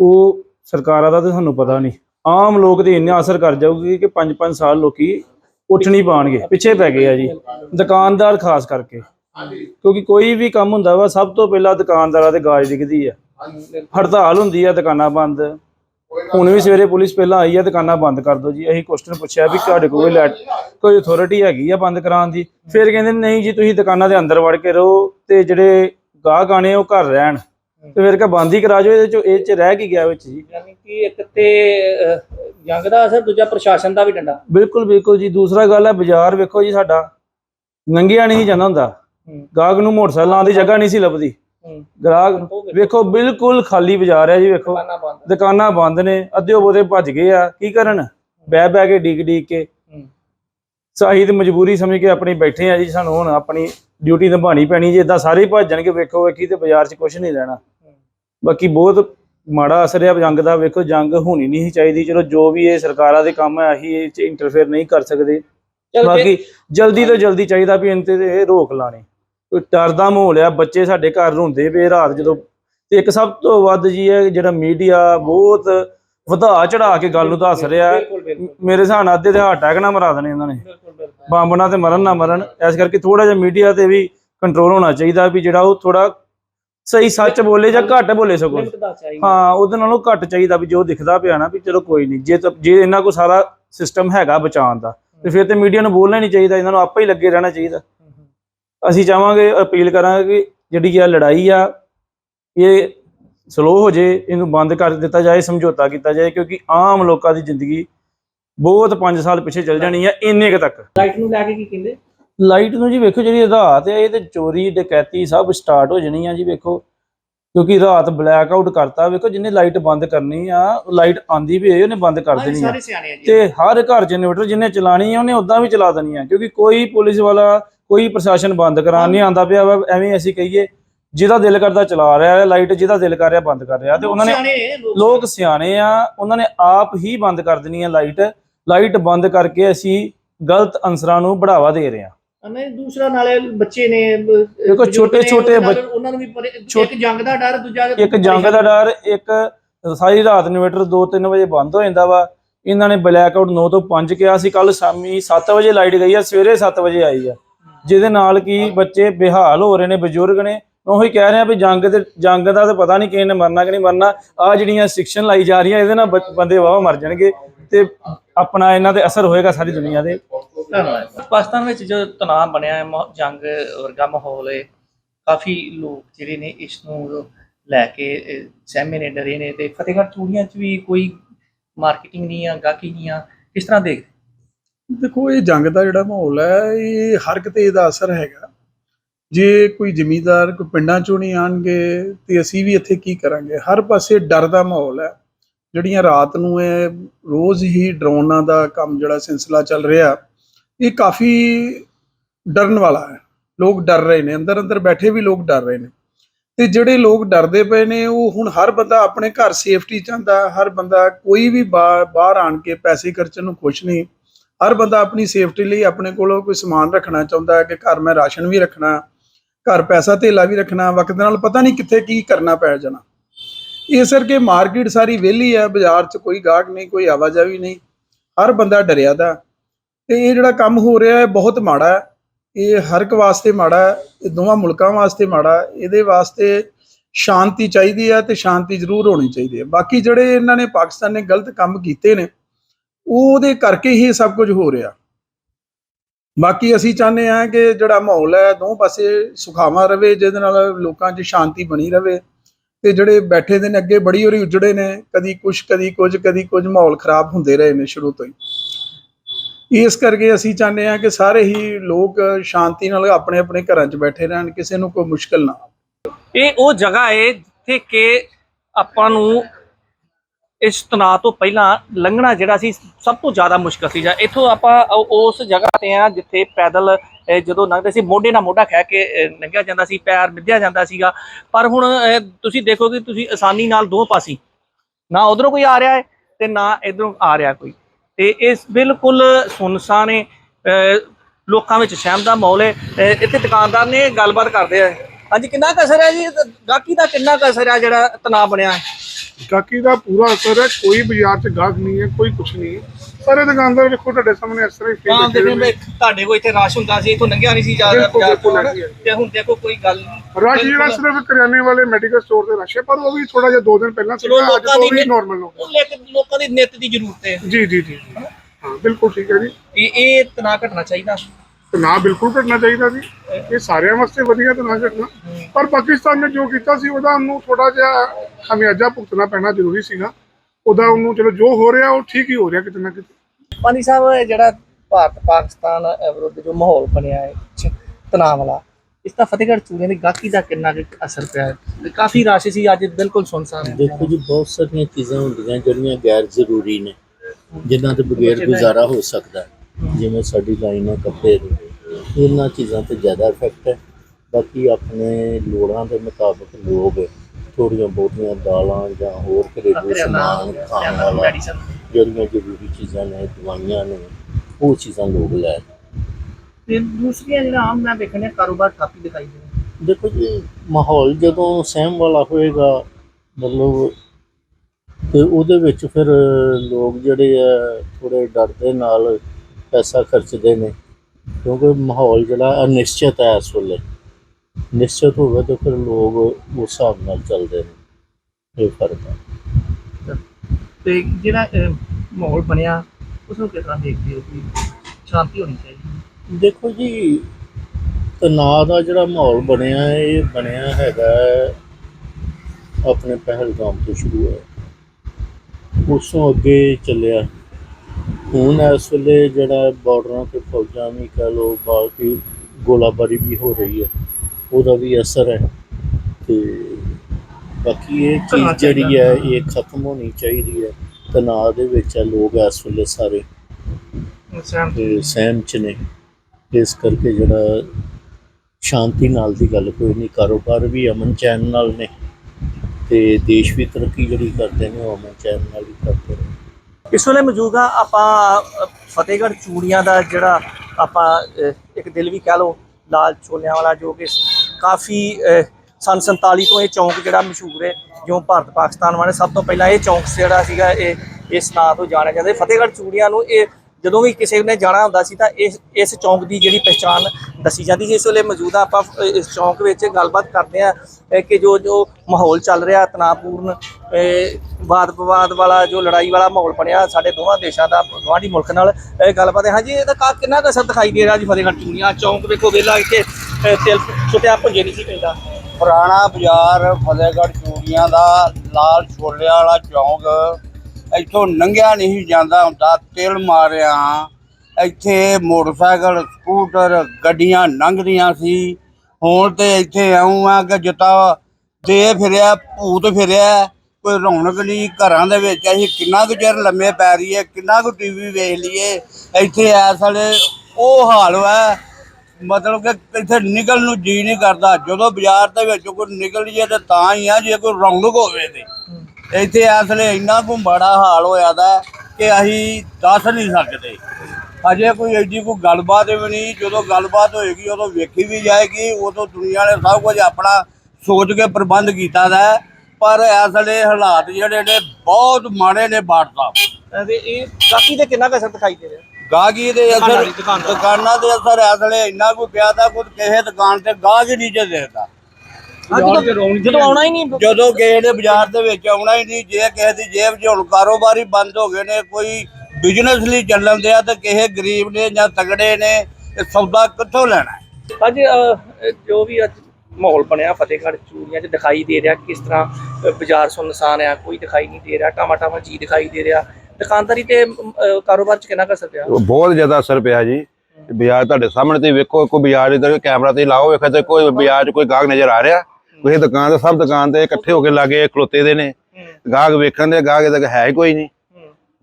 ਉਹ ਸਰਕਾਰਾਂ ਦਾ ਤਾਂ ਤੁਹਾਨੂੰ ਪਤਾ ਨਹੀਂ। ਆਮ ਲੋਕ ਤੇ ਇੰਨਾ ਅਸਰ ਕਰ ਜਾਊਗੀ ਕਿ 5-5 ਸਾਲ ਲੋਕੀ ਉੱਠ ਨਹੀਂ ਪਾਣਗੇ ਪਿੱਛੇ ਪੈ ਗਏ ਆ ਜੀ। ਦੁਕਾਨਦਾਰ ਖਾਸ ਕਰਕੇ। ਕਿਉਂਕਿ ਕੋਈ ਵੀ ਕੰਮ ਹੁੰਦਾ ਵਾ, ਸਭ ਤੋਂ ਪਹਿਲਾਂ ਦੁਕਾਨਦਾਰਾਂ ਦੇ ਗਾਜ ਦਿਖਦੀ ਆ। ਹੜਤਾਲ ਹੁੰਦੀ ਆ, ਦੁਕਾਨਾਂ ਬੰਦ। ਹੁਣ ਵੀ ਸਵੇਰੇ ਪੁਲਿਸ ਪਹਿਲਾਂ ਆਈ ਆ, ਦੁਕਾਨਾਂ ਬੰਦ ਕਰ ਦਿਓ ਜੀ। ਅਸੀਂ ਕੁਐਸਚਨ ਪੁੱਛਿਆ ਵੀ ਤੁਹਾਡੇ ਕੋਲ ਲੈਟ ਕੋਈ ਅਥਾਰਟੀ ਹੈਗੀ ਆ ਬੰਦ ਕਰਾਉਣ ਦੀ? ਫਿਰ ਕਹਿੰਦੇ, ਨਹੀਂ ਜੀ, ਤੁਸੀਂ ਦੁਕਾਨਾਂ ਦੇ ਅੰਦਰ ਵੜ ਕੇ ਰਹੋ ਤੇ ਜਿਹੜੇ ਗਾਹਕ ਆਣੇ ਉਹ ਘਰ ਰਹਿਣ। ਤੇ ਫਿਰ ਕਾ ਬੰਦ ਹੀ ਕਰਾ ਜਾਓ ਇਹਦੇ ਚ ਇਹ ਚ ਰਹਿ ਕੀ ਗਿਆ ਵਿੱਚ ਜੀ। ਯਾਨੀ ਕਿ ਇੱਕ ਤੇ ਜੰਗ ਦਾ ਅਸਰ ਦੂਜਾ ਪ੍ਰਸ਼ਾਸਨ ਦਾ ਵੀ ਡੰਡਾ। ਬਿਲਕੁਲ ਬਿਲਕੁਲ ਜੀ। ਦੂਸਰਾ ਗੱਲ ਹੈ ਬਾਜ਼ਾਰ ਵੇਖੋ ਜੀ ਸਾਡਾ। ਨੰਗਿਆ ਨਹੀਂ ਜਾਂਦਾ ਹੁੰਦਾ। ਗਾਹਕ ਨੂੰ ਮੋਟਰਸਾਈਕਲਾਂ ਦੀ ਜਗ੍ਹਾ ਨਹੀਂ ਸੀ ਲੱਭਦੀ। ਹੂੰ। ਗ੍ਰਾਹਕ ਵੇਖੋ। ਬਿਲਕੁਲ ਖਾਲੀ ਬਾਜ਼ਾਰ ਹੈ ਜੀ ਵੇਖੋ। ਦੁਕਾਨਾਂ ਬੰਦ। ਨੇ ਅੱਧਿਓ ਬੋਦੇ ਭੱਜ ਗਏ ਆ। ਕੀ ਕਰਨ? ਬਹਿ ਬਹਿ ਕੇ ਡੀਕ ਡੀਕ ਕੇ। ਸਾਹੀ ਤੇ ਮਜਬੂਰੀ ਸਮਝ ਕੇ ਆਪਣੀ ਬੈਠੇ ਆ ਜੀ ਸਾਨੂੰ ਹੁਣ ਆਪਣੀ ਡਿਊਟੀ ਨਿਭਾਣੀ ਪੈਣੀ ਜੇ ਇਦਾਂ ਸਾਰੇ ਭੱਜ ਜਾਣਗੇ ਵੇਖੋ ਵੇਖੀ ਤੇ ਬਾਜ਼ਾਰ 'ਚ ਕੁਝ ਨਹੀਂ ਰਹਿਣਾ। ਬਾਕੀ ਬਹੁਤ ਮਾੜਾ ਅਸਰ ਹੈ ਜੰਗ ਦਾ ਵੇਖੋ ਜੰਗ ਹੋਣੀ ਨਹੀਂ ਚਾਹੀਦੀ ਚਲੋ ਜੋ ਵੀ ਇਹ ਸਰਕਾਰਾਂ ਦੇ ਕੰਮ ਹੈ ਅਸੀਂ ਇਹ 'ਚ ਇੰਟਰਫੇਅਰ ਨਹੀਂ ਕਰ ਸਕਦੇ। ਬਾਕੀ ਜਲਦੀ ਤੋਂ ਜਲਦੀ ਚਾਹੀਦਾ ਵੀ ਇਹਨਾਂ ਤੇ ਇਹ ਰੋਕ ਲਾਣੀ। ਕੋਈ ਡਰ ਦਾ ਮਾਹੌਲ ਆ ਬੱਚੇ ਸਾਡੇ ਘਰ ਰੋਂਦੇ ਪਏ ਰਾਤ ਜਦੋਂ ਤੇ ਇੱਕ ਸਭ ਤੋਂ ਵੱਧ ਜੀ ਹੈ ਜਿਹੜਾ ਮੀਡੀਆ ਬਹੁਤ ਵਧਾ ਚੜਾ ਕੇ ਗੱਲ ਨੂੰ ਦੱਸ ਰਿਹਾ। ਮੇਰੇ ਹਿਸਾਬ ਨਾਲ ਅੱਧੇ ਤੇ ਹਾਰਟ ਅਟੈਕ ਨਾਲ ਮਰਾ ਦੇਣੇ ਇਹਨਾਂ ਨੇ। ਬੰਬ ਨਾਲ ਤੇ ਮਰਨ ਨਾ ਮਰਨ। ਇਸ ਕਰਕੇ ਥੋੜਾ ਜਿਹਾ ਮੀਡੀਆ ਤੇ ਵੀ ਕੰਟਰੋਲ ਹੋਣਾ ਚਾਹੀਦਾ ਵੀ ਜਿਹੜਾ ਉਹ ਥੋੜਾ ਸਹੀ ਸੱਚ ਬੋਲੇ ਜਾਂ ਘੱਟ ਬੋਲੇ ਸਗੋਂ। ਹਾਂ ਉਹਦੇ ਨਾਲੋਂ ਘੱਟ ਚਾਹੀਦਾ ਵੀ ਜੋ ਦਿਖਦਾ ਪਿਆ ਨਾ ਵੀ ਚਲੋ ਕੋਈ ਨਹੀਂ। ਜੇ ਜੇ ਇਹਨਾਂ ਕੋ ਸਾਰਾ ਸਿਸਟਮ ਹੈਗਾ ਬਚਾਉਣ ਦਾ ਤੇ ਫਿਰ ਤੇ ਮੀਡੀਆ ਨੂੰ ਬੋਲਣਾ ਨਹੀਂ ਚਾਹੀਦਾ ਇਹਨਾਂ ਨੂੰ ਆਪੇ ਹੀ ਲੱਗੇ ਰਹਿਣਾ ਚਾਹੀਦਾ। ਅਸੀਂ ਚਾਹਾਂਗੇ ਅਪੀਲ ਕਰਾਂਗੇ ਕਿ ਜਿਹੜੀ ਇਹ ਲੜਾਈ ਆ ਇਹ ਸਲੋ ਹੋ ਜੇ ਇਹਨੂੰ ਬੰਦ ਕਰ ਦਿੱਤਾ ਜਾਏ ਸਮਝੌਤਾ ਕੀਤਾ ਜਾਏ ਕਿਉਂਕਿ ਆਮ ਲੋਕਾਂ ਦੀ ਜ਼ਿੰਦਗੀ ਬਹੁਤ 5 ਸਾਲ ਪਿੱਛੇ ਚੱਲ ਜਾਣੀ ਆ ਇੰਨੇ ਕੁ ਤੱਕ। ਲਾਈਟ ਨੂੰ ਲੈ ਕੇ ਕੀ ਕਹਿੰਦੇ? ਲਾਈਟ ਨੂੰ ਜੀ ਵੇਖੋ ਜਿਹੜੀ ਰਾਤ ਹੈ ਇਹ ਤੇ ਚੋਰੀ ਡਕੈਤੀ ਸਭ ਸਟਾਰਟ ਹੋ ਜਾਣੀ ਆ ਜੀ ਵੇਖੋ। ਕਿਉਂਕਿ ਰਾਤ ਬਲੈਕ ਆਊਟ ਕਰਤਾ ਵੇਖੋ ਜਿੰਨੇ ਲਾਈਟ ਬੰਦ ਕਰਨੀ ਆ ਲਾਈਟ ਆਂਦੀ ਵੀ ਹੈ ਉਹਨੇ ਬੰਦ ਕਰ ਦੇਣੀ ਆ। ਸਾਰੇ ਸਿਆਣੇ ਆ ਜੀ। ਤੇ ਹਰ ਘਰ 'ਚ ਇਨਵਰਟਰ ਜਿਹਨੇ ਚਲਾਣੀ ਆ ਉਹਨੇ ਉਦਾਂ ਵੀ ਚਲਾ ਦੇਣੀ ਆ ਕਿਉਂਕਿ ਕੋਈ ਪੁਲਿਸ ਵਾਲਾ ਕੋਈ ਪ੍ਰਸ਼ਾਸਨ ਬੰਦ ਕਰਾਉਣ ਨਹੀਂ ਆਂਦਾ ਪਿਆ ਵਾ ਐਵੇਂ ਅਸੀਂ ਕਹੀਏ ਜਿਹਦਾ ਦਿਲ ਕਰਦਾ ਚਲਾ ਰਿਹਾ ਹੈ ਲਾਈਟ ਜਿਹਦਾ ਦਿਲ ਕਰ ਰਿਹਾ ਬੰਦ ਕਰ ਰਿਹਾ ਤੇ ਉਹਨਾਂ ਨੇ ਲੋਕ ਸਿਆਣੇ ਆ ਉਹਨਾਂ ਨੇ ਆਪ ਹੀ ਬੰਦ ਕਰ ਦੇਣੀ ਆ ਲਾਈਟ। ਲਾਈਟ ਬੰਦ ਕਰਕੇ ਅਸੀਂ ਗਲਤ ਅਨਸਰਾਂ ਨੂੰ ਬੜਾਵਾ ਦੇ ਰਹੇ ਆ ਨਹੀਂ ਦੂਸਰਾ ਨਾਲੇ ਬੱਚੇ ਨੇ ਦੇਖੋ ਛੋਟੇ- ਛੋਟੇ ਉਹਨਾਂ ਨੂੰ- ਵੀ ਇੱਕ ਜੰਗ ਦਾ ਡਰ ਦੂਜਾ ਇੱਕ ਜੰਗ ਦਾ ਡਰ ਇੱਕ ਸਾਰੀ ਰਾਤ ਇਨਵੇਟਰ 2-3 ਵਜੇ ਬੰਦ ਹੋ ਜਾਂਦਾ ਵਾ। ਇਹਨਾਂ ਨੇ ਬਲੈਕ ਆਊਟ 9 ਤੋਂ 5 ਕਿਹਾ ਸੀ ਕੱਲ ਸ਼ਾਮੀ 7 ਵਜੇ ਲਾਈਟ ਗਈ ਆ ਸਵੇਰੇ 7 ਵਜੇ ਆਈ ਆ। ਜਿਹਦੇ ਨਾਲ ਕੀ ਬੱਚੇ ਬੇਹਾਲ ਹੋ ਰਹੇ ਨੇ ਬਜ਼ੁਰਗ ਨੇ। ਉਹੀ ਕਹਿ ਰਹੇ ਆ ਵੀ ਜੰਗ ਤੇ ਜੰਗ ਦਾ ਤਾਂ ਪਤਾ ਨਹੀਂ ਕਿਹਨੇ ਮਰਨਾ ਕਿ ਨਹੀਂ ਮਰਨਾ। ਆ ਜਿਹੜੀਆਂ ਸਿਕਸ਼ਨ ਲਾਈ ਜਾ ਰਹੀਆਂ ਇਹਦੇ ਨਾਲ ਬੰਦੇ ਵਾਹ ਮਰ ਜਾਣਗੇ। ਤੇ ਆਪਣਾ ਇਹਨਾਂ ਤੇ ਅਸਰ ਹੋਏਗਾ ਸਾਰੀ ਦੁਨੀਆ ਦੇ। ਧੰਨਵਾਦ ਪਾਕਿਸਤਾਨ ਵਿੱਚ ਜੋ ਤਣਾਅ ਬਣਿਆ ਹੈ ਜੰਗ ਵਰਗਾ ਮਾਹੌਲ ਹੈ ਕਾਫੀ ਲੋਕ ਜਿਹੜੇ ਨੇ ਇਸ ਨੂੰ ਲੈ ਕੇ ਅਹ, ਸਹਿਮੇ ਨੇ ਡਰੇ ਨੇ ਤੇ ਫਤਿਹਗੜ੍ਹ ਚੂੜੀਆਂ 'ਚ ਵੀ ਕੋਈ ਮਾਰਕੀਟਿੰਗ ਨਹੀਂ ਆ ਗਾਹਕੀ ਨਹੀਂ ਆ। ਕਿਸ ਤਰ੍ਹਾਂ ਦੇਖਦੇ? ਦੇਖੋ ਇਹ ਜੰਗ ਦਾ ਜਿਹੜਾ ਮਾਹੌਲ ਹੈ ਇਹ ਹਰ ਕਿਤੇ ਇਹਦਾ ਅਸਰ ਹੈਗਾ। ਜੇ ਕੋਈ ਜ਼ਿਮੀਂਦਾਰ ਕੋਈ ਪਿੰਡਾਂ ਚੋਂ ਨਹੀਂ ਆਣਗੇ ਤੇ ਅਸੀਂ ਵੀ ਇੱਥੇ ਕੀ ਕਰਾਂਗੇ? ਹਰ ਪਾਸੇ ਡਰ ਦਾ ਮਾਹੌਲ ਹੈ। ਜਿਹੜੀਆਂ ਰਾਤ ਨੂੰ ਇਹ ਰੋਜ਼ ਹੀ ਡਰੋਨਾਂ ਦਾ ਕੰਮ ਜਿਹੜਾ ਸਿਲਸਿਲਾ ਚੱਲ ਰਿਹਾ, ਇਹ ਕਾਫੀ ਡਰਨ ਵਾਲਾ ਹੈ। ਲੋਕ ਡਰ ਰਹੇ ਨੇ, ਅੰਦਰ ਅੰਦਰ ਬੈਠੇ ਵੀ ਲੋਕ ਡਰ ਰਹੇ ਨੇ। ਤੇ ਜਿਹੜੇ ਲੋਕ ਡਰਦੇ ਪਏ ਨੇ, ਉਹ ਹੁਣ ਹਰ ਬੰਦਾ ਆਪਣੇ ਘਰ ਸੇਫਟੀ ਚਾਹੁੰਦਾ ਹਰ ਬੰਦਾ ਕੋਈ ਵੀ ਬਾ- ਬਾਹਰ ਆਣ ਕੇ ਪੈਸੇ ਖਰਚਣ ਨੂੰ ਖੁਸ਼ ਨਹੀਂ। ਹਰ ਬੰਦਾ ਆਪਣੀ ਸੇਫਟੀ ਲਈ ਆਪਣੇ ਕੋਲੋਂ ਕੋਈ ਸਮਾਨ ਰੱਖਣਾ ਚਾਹੁੰਦਾ ਹੈ ਕਿ ਘਰ ਮੈਂ ਰਾਸ਼ਨ ਵੀ ਰੱਖਣਾ, ਘਰ ਪੈਸਾ ਧੇਲਾ ਵੀ ਰੱਖਣਾ, ਵਕਤ ਨਾਲ ਪਤਾ ਨਹੀਂ ਕਿੱਥੇ ਕੀ ਕਰਨਾ ਪੈ ਜਾਣਾ। ਇਸ ਕਰਕੇ ਮਾਰਕੀਟ ਸਾਰੀ ਵਿਹਲੀ ਹੈ ਬਾਜ਼ਾਰ 'ਚ ਕੋਈ ਗਾਹਕ ਨਹੀਂ, ਕੋਈ ਆਵਾਜਾਈ ਨਹੀਂ, ਹਰ ਬੰਦਾ ਡਰਿਆ ਦਾ। ਤੇ ਇਹ ਜਿਹੜਾ ਕੰਮ ਹੋ ਰਿਹਾ ਹੈ ਬਹੁਤ ਮਾੜਾ ਹੈ। ਇਹ ਹਰ ਇੱਕ ਵਾਸਤੇ ਮਾੜਾ ਹੈ, ਇਹ ਦੋਵਾਂ ਮੁਲਕਾਂ ਵਾਸਤੇ ਮਾੜਾ ਇਹਦੇ ਵਾਸਤੇ ਸ਼ਾਂਤੀ ਚਾਹੀਦੀ ਹੈ ਤੇ ਸ਼ਾਂਤੀ ਜ਼ਰੂਰ ਹੋਣੀ ਚਾਹੀਦੀ ਹੈ। ਬਾਕੀ ਜਿਹੜੇ ਇਹਨਾਂ ਨੇ ਪਾਕਿਸਤਾਨ ਨੇ ਗਲਤ ਕੰਮ ਕੀਤੇ ਨੇ, ਉਹਦੇ ਕਰਕੇ ਹੀ ਇਹ ਸਭ ਕੁਝ ਹੋ ਰਿਹਾ। ਬਾਕੀ ਅਸੀਂ ਚਾਹੁੰਦੇ ਹਾਂ ਕਿ ਜਿਹੜਾ ਮਾਹੌਲ ਹੈ ਦੋ ਪਾਸੇ ਸੁਖਾਵਾਂ ਰਵੇ ਜਿਹਦੇ ਨਾਲ ਲੋਕਾਂ 'ਚ ਸ਼ਾਂਤੀ ਬਣੀ ਰਵੇ ਤੇ ਜਿਹੜੇ ਬੈਠੇ ਦੇ ਨੇ ਅੱਗੇ ਬੜੀ ਹੋਰੀ ਉਜੜੇ ਨੇ, ਕਦੀ ਕੁਛ, ਕਦੀ ਕੁਝ ਕਦੀ ਕੁਝ ਮਾਹੌਲ ਖਰਾਬ ਹੁੰਦੇ ਰਹੇ ਨੇ ਸ਼ੁਰੂ ਤੋਂ ਹੀ। ਇਸ ਕਰਕੇ ਅਸੀਂ ਚਾਹੁੰਦੇ ਹਾਂ ਕਿ ਸਾਰੇ ਹੀ ਲੋਕ ਸ਼ਾਂਤੀ ਨਾਲ ਆਪਣੇ ਆਪਣੇ ਘਰਾਂ 'ਚ ਬੈਠੇ ਰਹਿਣ, ਕਿਸੇ ਨੂੰ ਕੋਈ ਮੁਸ਼ਕਲ ਨਾ ਇਹ ਉਹ ਜਗ੍ਹਾ ਏ ਜਿੱਥੇ ਕਿ ਆਪਾਂ ਨੂੰ ਇਸ ਤਣਾਅ ਤੋਂ ਪਹਿਲਾਂ ਲੰਘਣਾ ਜਿਹੜਾ ਸੀ ਸਭ ਤੋਂ ਜ਼ਿਆਦਾ ਮੁਸ਼ਕਲ ਸੀ ਜਾਂ ਇੱਥੋਂ ਆਪਾਂ ਉਸ ਜਗ੍ਹਾ ਤੇ ਆ ਜਿੱਥੇ ਪੈਦਲ ਜਦੋਂ ਲੰਘਦੇ ਸੀ ਮੋਢੇ ਨਾਲ ਮੋਢਾ ਖਹਿ ਕੇ ਅਹ, ਲੰਘਿਆ ਜਾਂਦਾ ਸੀ ਪੈਰ ਮਿੱਧਿਆ ਜਾਂਦਾ ਸੀਗਾ। ਪਰ ਹੁਣ ਤੁਸੀਂ ਦੇਖੋ ਕਿ ਤੁਸੀਂ ਆਸਾਨੀ ਨਾਲ ਦੋ ਪਾਸੇ ਨਾ ਉਧਰੋਂ ਕੋਈ ਆ ਰਿਹਾ ਹੈ ਤੇ ਨਾ ਇਧਰੋਂ ਆ ਰਿਹਾ ਕੋਈ। ਤੇ ਇਸ ਬਿਲਕੁਲ ਸੁਨਸਾਨ ਹੈ ਲੋਕਾਂ ਵਿੱਚ ਸਹਿਮ ਦਾ ਮਾਹੌਲ ਹੈ। ਇੱਥੇ ਦੁਕਾਨਦਾਰ ਨੇ ਗੱਲਬਾਤ ਕਰਦੇ ਆ। ਹਾਂਜੀ ਕਿੰਨਾ ਕਸਰ ਹੈ ਜੀ? ਗਾਹਕੀ ਦਾ ਕਿੰਨਾ ਕਸਰ ਹੈ ਜਿਹੜਾ ਤਣਾਅ ਬਣਿਆ? ਹੈ ਗਾਹਕੀ ਦਾ ਪੂਰਾ ਅਸਰ ਹੈ ਕੋਈ ਬਾਜ਼ਾਰ 'ਚ ਗਾਹਕ ਨਹੀਂ ਹੈ ਕੋਈ ਕੁਛ ਨਹੀਂ ਹੈ। ਸਾਰੇ ਦੁਕਾਨਦਾਰ ਵੇਖੋ ਤੁਹਾਡੇ ਸਾਹਮਣੇ ਇਸ ਤਰ੍ਹਾਂ ਹੀ ਹਾਂ ਬੈਠੇ ਦੇਖੋ ਨੇ। ਤੁਹਾਡੇ ਕੋਲ ਇੱਥੇ ਰਾਸ਼ ਹੁੰਦਾ ਸੀ ਇੱਥੋਂ ਲੰਘਿਆ ਨਹੀਂ ਸੀ ਜ਼ਿਆਦਾ ਬਿਲਕੁਲ, ਤੋਂ। ਬਿਲਕੁਲ ਹਨਾ। ਤੇ ਹੁਣ ਦੇਖੋ ਕੋਈ ਗੱਲ ਨਹੀਂ। ਰਸ਼ ਜਿਹੜਾ ਸਿਰਫ ਕਰਿਆਨੇ ਵਾਲੇ ਮੈਡੀਕਲ ਸਟੋਰ ਤੇ ਰਸ਼ ਹੈ ਪਰ ਉਹ ਵੀ ਥੋੜਾ ਜਿਹਾ ਦੋ ਦਿਨ ਪਹਿਲਾਂ ਚਲੋ ਸੀਗਾ ਅੱਜ ਲੋਕਾਂ ਤੋਂ ਦੀ ਵੀ ਨਾਰਮਲ ਹੋ ਗਿਆ। ਉਹ ਲੇਕਿਨ ਲੋਕਾਂ ਦੀ ਨਿੱਤ ਦੀ ਜ਼ਰੂਰਤ ਹੈ। ਜੀ ਜੀ ਜੀ ਜੀ। ਹਾਂ ਬਿਲਕੁਲ ਠੀਕ ਹੈ ਜੀ। ਇਹ ਇਹ ਤਣਾਅ ਘਟਣਾ ਚਾਹੀਦਾ। ਤੇ ਨਾ ਬਿਲਕੁਲ ਘਟਣਾ ਚਾਹੀਦਾ ਜੀ। ਇਹ ਸਾਰਿਆਂ ਵਾਸਤੇ ਵਧੀਆ ਤੇ ਨਾ ਘਟਣਾ ਪਰ ਪਾਕਿਸਤਾਨ ਨੇ ਜੋ ਕੀਤਾ ਸੀ ਉਹਦਾ ਉਹਨੂੰ ਥੋੜਾ ਜਿਹਾ ਖਮਿਆਜਾ ਭੁਗਤਣਾ ਪੈਣਾ ਜ਼ਰੂਰੀ ਸੀਗਾ ਉਹਦਾ ਉਹਨੂੰ ਚਲੋ ਜੋ ਹੋ ਰਿਹਾ ਉਹ ਠੀਕ ਹੀ ਹੋ ਰਿਹਾ ਕਿਤੇ ਨਾ ਕਿਤੇ। ਪਾਣੀ ਸਾਹਿਬ ਇਹ ਜਿਹੜਾ ਭਾਰਤ ਪਾਕਿਸਤਾਨ ਵਿਰੁੱਧ ਜੋ ਮਾਹੌਲ ਬਣਿਆ ਹੈ ਚ- ਤਣਾਅ ਵਾਲਾ ਇਸ ਦਾ ਫਤਿਹਗੜ੍ਹ ਚੂੜੀਆਂ ਦੀ ਗਾਹਕੀ ਦਾ ਕਿੰਨਾ ਕੁ ਅਸਰ ਪਿਆ ਹੈ? ਤੇ ਕਾਫੀ ਰਾਸ਼ੀ ਸੀ ਅੱਜ ਬਿਲਕੁਲ ਸੁਨਸਾਨ ਹੈ ਦੇਖੋ ਜੀ ਬਹੁਤ ਸਾਰੀਆਂ ਚੀਜ਼ਾਂ ਹੁੰਦੀਆਂ ਜਿਹੜੀਆਂ ਗੈਰ ਜ਼ਰੂਰੀ ਨੇ ਜਿਨ੍ਹਾਂ ਤੇ ਬਗੈਰ ਗੁਜ਼ਾਰਾ ਹੋ ਸਕਦਾ ਹੈ। ਜਿਵੇਂ ਸਾਡੀ ਲਾਈਨ ਹੈ ਕੱਪੜੇ ਦੀ ਇਹਨਾਂ ਚੀਜ਼ਾਂ ਤੇ ਜ਼ਿਆਦਾ ਇਫੈਕਟ ਹੈ। ਬਾਕੀ ਆਪਣੇ ਲੋੜਾਂ ਦੇ ਮੁਤਾਬਕ ਲੋਕ ਥੋੜੀਆਂ ਬਹੁਤੀਆਂ ਦਾਲਾਂ ਜਾਂ ਹੋਰ ਘਰੇਲੂ ਸਮਾਨ ਖਾਣ ਵਾਲਾ ਜਿਹੜੀਆਂ ਜ਼ਰੂਰੀ ਚੀਜ਼ਾਂ ਨੇ ਦਵਾਈਆਂ ਨੇ ਉਹ ਚੀਜ਼ਾਂ ਲੋਕ ਲੈ ਤੇ ਦੂਸਰੀਆਂ ਜਿਹੜਾ ਆਮ ਮੈਂ ਵੇਖਣੇ ਕਾਰੋਬਾਰ ਠੱਪੀ ਦਿਖਾਈ ਦੇ। ਦੇਖੋ ਜੀ ਮਾਹੌਲ ਜਦੋਂ ਸਹਿਮ ਵਾਲਾ ਹੋਏਗਾ ਮਤਲਬ ਤੇ ਉਹਦੇ ਵਿੱਚ ਫਿਰ ਲੋਕ ਜਿਹੜੇ ਆ ਥੋੜੇ ਡਰ ਦੇ ਨਾਲ ਪੈਸਾ ਖਰਚਦੇ ਨੇ ਕਿਉਂਕਿ ਮਾਹੌਲ ਜਿਹੜਾ ਅਨਿਸ਼ਚਿਤ ਹੈ ਇਸ ਵੇਲੇ। ਨਿਸ਼ਚਿਤ ਹੋਵੇ ਤਾਂ ਫਿਰ ਲੋਕ ਉਸ ਹਿਸਾਬ ਨਾਲ ਚੱਲਦੇ ਨੇ। ਇਹ ਫ਼ਰਕ ਹੈ। ਤੇ ਜਿਹੜਾ ਮਾਹੌਲ ਬਣਿਆ ਉਸ ਨੂੰ ਕਿਸ ਤਰ੍ਹਾਂ ਦੇਖਦੇ ਹੋ ਕਿ ਸ਼ਾਂਤੀ ਹੋਣੀ ਚਾਹੀਦੀ ਦੇਖੋ ਜੀ ਤਣਾਅ ਦਾ ਜਿਹੜਾ ਮਾਹੌਲ ਬਣਿਆ ਹੈ ਇਹ ਬਣਿਆ ਹੈਗਾ ਆਪਣੇ ਪਹਿਲਗਾਮ ਤੋਂ ਸ਼ੁਰੂ ਹੋਇਆ। ਉਸ ਤੋਂ ਅੱਗੇ ਚੱਲਿਆ। ਹੁਣ ਇਸ ਵੇਲੇ ਜਿਹੜਾ ਬਾਰਡਰਾਂ ਤੇ ਫੌਜਾਂ ਵੀ ਕਹ ਲੋ ਬਾਕੀ ਗੋਲਾਬਾਰੀ ਵੀ ਹੋ ਰਹੀ ਹੈ ਉਹਦਾ ਵੀ ਅਸਰ ਹੈ ਤੇ ਬਾਕੀ ਇਹ ਚੀਜ਼ ਜਿਹੜੀ ਹੈ ਇਹ ਖਤਮ ਹੋਣੀ ਚਾਹੀਦੀ ਹੈ ਤਣਾਅ ਦੇ ਵਿੱਚ ਹੈ ਲੋਕ ਇਸ ਵੇਲੇ ਸਾਰੇ ਸਹਿਮ ਤੇ ਸਹਿਮ ਚ ਨੇ। ਇਸ ਕਰਕੇ ਜਿਹੜਾ ਸ਼ਾਂਤੀ ਨਾਲ ਦੀ ਗੱਲ ਕੋਈ ਨਹੀਂ ਕਾਰੋਬਾਰ ਵੀ ਅਮਨ ਚੈਨ ਨਾਲ ਨੇ ਤੇ ਦੇਸ਼ ਵੀ ਤਰੱਕੀ ਜਿਹੜੀ ਕਰਦੇ ਨੇ ਉਹ ਅਮਨ ਚੈਨ ਨਾਲ ਹੀ ਕਰਦੇ ਨੇ। ਇਸ ਵੇਲੇ ਮੌਜੂਦਾ ਆਪਾਂ ਫਤਿਹਗੜ੍ਹ ਚੂੜੀਆਂ ਦਾ ਜਿਹੜਾ ਆਪਾਂ ਇੱਕ ਦਿਲ ਵੀ ਕਹਿ ਲਓ ਲਾਲ ਛੋਲਿਆਂ ਵਾਲਾ ਜੋ ਕਿ ਕਾਫੀ ਅ, ਸੰਨ 47 ਤੋਂ ਇਹ ਚੌਂਕ ਜਿਹੜਾ ਮਸ਼ਹੂਰ ਹੈ ਜੋ ਭਾਰਤ ਪਾਕਿਸਤਾਨ ਵਾਲੇ ਸਭ ਤੋਂ ਪਹਿਲਾਂ ਇਹ ਚੌਂਕ ਜਿਹੜਾ ਸੀਗਾ ਇਹ ਇਸ ਨਾਂ ਤੋਂ ਜਾਣਿਆ ਜਾਂਦਾ। ਫਤਿਹਗੜ੍ਹ ਚੂੜੀਆਂ ਨੂੰ ਇਹ ਜਦੋਂ ਵੀ ਕਿਸੇ ਨੇ ਜਾਣਾ ਹੁੰਦਾ ਸੀ ਤਾਂ ਇਸ ਇਸ ਚੌਂਕ ਦੀ ਜਿਹੜੀ ਪਛਾਣ ਦੱਸੀ ਜਾਂਦੀ ਸੀ। ਇਸ ਵੇਲੇ ਮੌਜੂਦਾ ਆਪਾਂ ਇਸ ਚੌਂਕ ਵਿੱਚ ਗੱਲਬਾਤ ਕਰਦੇ ਆ ਕਿ ਜੋ ਜੋ ਮਾਹੌਲ ਚੱਲ ਰਿਹਾ, ਤਣਾਅਪੂਰਨ ਵਾਦ ਵਿਵਾਦ ਵਾਲਾ, ਜੋ ਲੜਾਈ ਵਾਲਾ ਮਾਹੌਲ ਬਣਿਆ ਸਾਡੇ ਦੋਵਾਂ ਦੇਸ਼ਾਂ ਦਾ, ਗੁਆਂਢੀ ਮੁਲਕ ਨਾਲ ਇਹ ਗੱਲਬਾਤ ਹੈ। ਹਾਂਜੀ, ਇਹਦਾ ਕਾ, ਕਿੰਨਾ ਕੁ ਅਸਰ ਦਿਖਾਈ ਦੇ ਰਿਹਾ ਜੀ ਫਤਿਹਗੜ੍ਹ ਚੂੜੀਆਂ ਚੌਂਕ? ਵੇਖੋ, ਵੇਲਾ ਇੱਥੇ ਤਿਲ ਸੁੱਟਿਆ ਭੁੰਜੇ ਨਹੀਂ ਸੀ ਪੈਂਦਾ। ਪੁਰਾਣਾ ਬਾਜ਼ਾਰ ਫਤਿਹਗੜ੍ਹ ਚੂੜੀਆਂ ਦਾ, ਲਾਲ ਛੋਲਿਆਂ ਵਾਲਾ ਚੌਂਕ ਇੱਥੋਂ ਲੰਘਿਆ ਨਹੀਂ ਜਾਂਦਾ ਹੁੰਦਾ, ਤਿਲ ਮਾਰਿਆ। ਇੱਥੇ ਮੋਟਰਸਾਈਕਲ, ਸਕੂਟਰ, ਗੱਡੀਆਂ ਲੰਘਦੀਆਂ ਸੀ। ਹੁਣ ਤੇ ਇੱਥੇ ਆਉਂ ਆ ਕਿ ਜਿੱਤਾ ਦੇ ਫਿਰਿਆ, ਭੂਤ ਫਿਰਿਆ, ਕੋਈ ਰੌਣਕ ਨਹੀਂ ਘਰਾਂ ਦੇ ਵਿੱਚ। ਅਸੀਂ ਕਿੰਨਾ ਕੁ ਚਿਰ ਲੰਮੇ ਪੈ ਰਹੀਏ, ਕਿੰਨਾ ਕੁ ਟੀਵੀ ਵੇਖ ਲਈਏ, ਇੱਥੇ ਇਸ ਵੇਲੇ ਉਹ ਹਾਲ ਹੈ ਮਤਲਬ ਕਿ ਇੱਥੇ ਨਿਕਲ ਨੂੰ ਜੀ ਨਹੀਂ ਕਰਦਾ। ਜਦੋਂ ਬਾਜ਼ਾਰ ਦੇ ਵਿੱਚ ਕੋਈ ਨਿਕਲ ਜੇ ਤੇ ਤਾਂ ਹੀ ਆ, ਜੇ ਕੋਈ ਰੌਣਕ ਹੋਵੇ ਤੇ। ਇੱਥੇ ਇਸ ਵੇਲੇ ਇੰਨਾ ਕੁ ਮਾੜਾ ਹਾਲ ਹੋਇਆ ਦਾ ਕਿ ਅਸੀਂ ਦੱਸ ਨਹੀਂ ਸਕਦੇ ਅਜੇ ਕੋਈ ਐਡੀ ਕੋਈ ਗੱਲਬਾਤ ਵੀ ਨਹੀਂ ਜਦੋਂ ਗੱਲਬਾਤ ਹੋਏਗੀ ਉਦੋਂ ਵੇਖੀ ਵੀ ਜਾਏਗੀ ਉਦੋਂ ਦੁਨੀਆ ਨੇ ਸਭ ਕੁਝ ਆਪਣਾ ਸੋਚ ਕੇ ਪ੍ਰਬੰਧ ਕੀਤਾ ਦਾ। ਪਰ ਇਸ ਵੇਲੇ ਹਾਲਾਤ ਜਿਹੜੇ ਨੇ ਬਹੁਤ ਮਾੜੇ ਨੇ ਬਾਟ ਸਾਹਿਬ ਤੇ ਇਹ ਬਾਕੀ ਤੇ ਕਿੰਨਾ ਕੁ ਅਸਰ ਦਿਖਾਈ ਦੇ ਰਿਹਾ ਗਾਹਕੀ ਦੇ ਅਸਰ ਦੀ। ਦੁਕਾਨਾਂ ਦੇ ਅਸਰ ਇਸ ਵੇਲੇ ਇੰਨਾ ਕੋਈ ਪਿਆ ਤਾਂ ਕੋਈ ਕਿਸੇ ਦੁਕਾਨ ਤੇ ਗਾਹਕ ਹੀ ਨਹੀਂ ਜੇ ਦੇਖਦਾ ਹਾਂ, ਜਦੋਂ ਜਦੋਂ ਆਉਣਾ ਹੀ ਨਹੀਂ ਜਦੋਂ ਕਿਸੇ ਨੇ ਬਾਜ਼ਾਰ ਦੇ ਵਿੱਚ ਆਉਣਾ ਹੀ ਨਹੀਂ ਜੇ ਕਿਸੇ ਦੀ ਜੇਬ 'ਚ ਹੁਣ ਕਾਰੋਬਾਰ ਹੀ ਬੰਦ ਹੋ ਗਏ ਨੇ ਕੋਈ ਬਿਜ਼ਨਸ ਲਈ ਚੱਲਣ ਦਿਆ ਤੇ ਕਿਸੇ ਗਰੀਬ ਨੇ ਜਾਂ ਤਗੜੇ ਨੇ ਇਹ ਸੌਦਾ ਕਿੱਥੋਂ ਲੈਣਾ ਹੈ? ਅੱਜ ਜੋ ਵੀ ਅੱਜ ਮਾਹੌਲ ਬਣਿਆ ਫਤਿਹਗੜ੍ਹ ਚੂੜੀਆਂ 'ਚ ਦਿਖਾਈ ਦੇ ਰਿਹਾ ਕਿਸ ਤਰ੍ਹਾਂ ਬਾਜ਼ਾਰ ਸੁੰਨਸਾਨ ਆ ਕੋਈ ਦਿਖਾਈ ਨਹੀਂ ਦੇ ਰਿਹਾ ਟਾਮਾ ਟਾਮਾ ਜੀ ਦਿਖਾਈ ਦੇ ਰਿਹਾ। ਦੁਕਾਨਦਾਰੀ ਤੇ ਕਾਰੋਬਾਰ 'ਚ ਕਿੰਨਾ ਕੁ ਅਸਰ ਪਿਆ? ਬਹੁਤ ਜ਼ਿਆਦਾ ਅਸਰ ਪਿਆ ਜੀ। ਬਾਜ਼ਾਰ ਤੁਹਾਡੇ ਸਾਹਮਣੇ ਤੇ ਵੇਖੋ ਕੋਈ ਬਾਜ਼ਾਰ ਇਧਰ ਕੈਮਰਾ ਤੇ ਲਾਓ ਵੇਖੋ ਤੇ ਕੋਈ ਬਾਜ਼ਾਰ 'ਚ ਕੋਈ ਗਾਹਕ ਨਜ਼ਰ ਆ ਰਿਹਾ। ਕੋਈ ਦੁਕਾਨ ਤੇ ਸਭ ਦੁਕਾਨ ਤੇ ਇਕੱਠੇ ਹੋ ਕੇ ਲਾਗੇ ਖਲੋਤੇ ਦੇ ਨੇ। ਗਾਹਕ ਵੇਖਣ ਦੇ ਗਾਹਕ ਇਹਦਾ ਹੈ ਕੋਈ ਨਹੀਂ।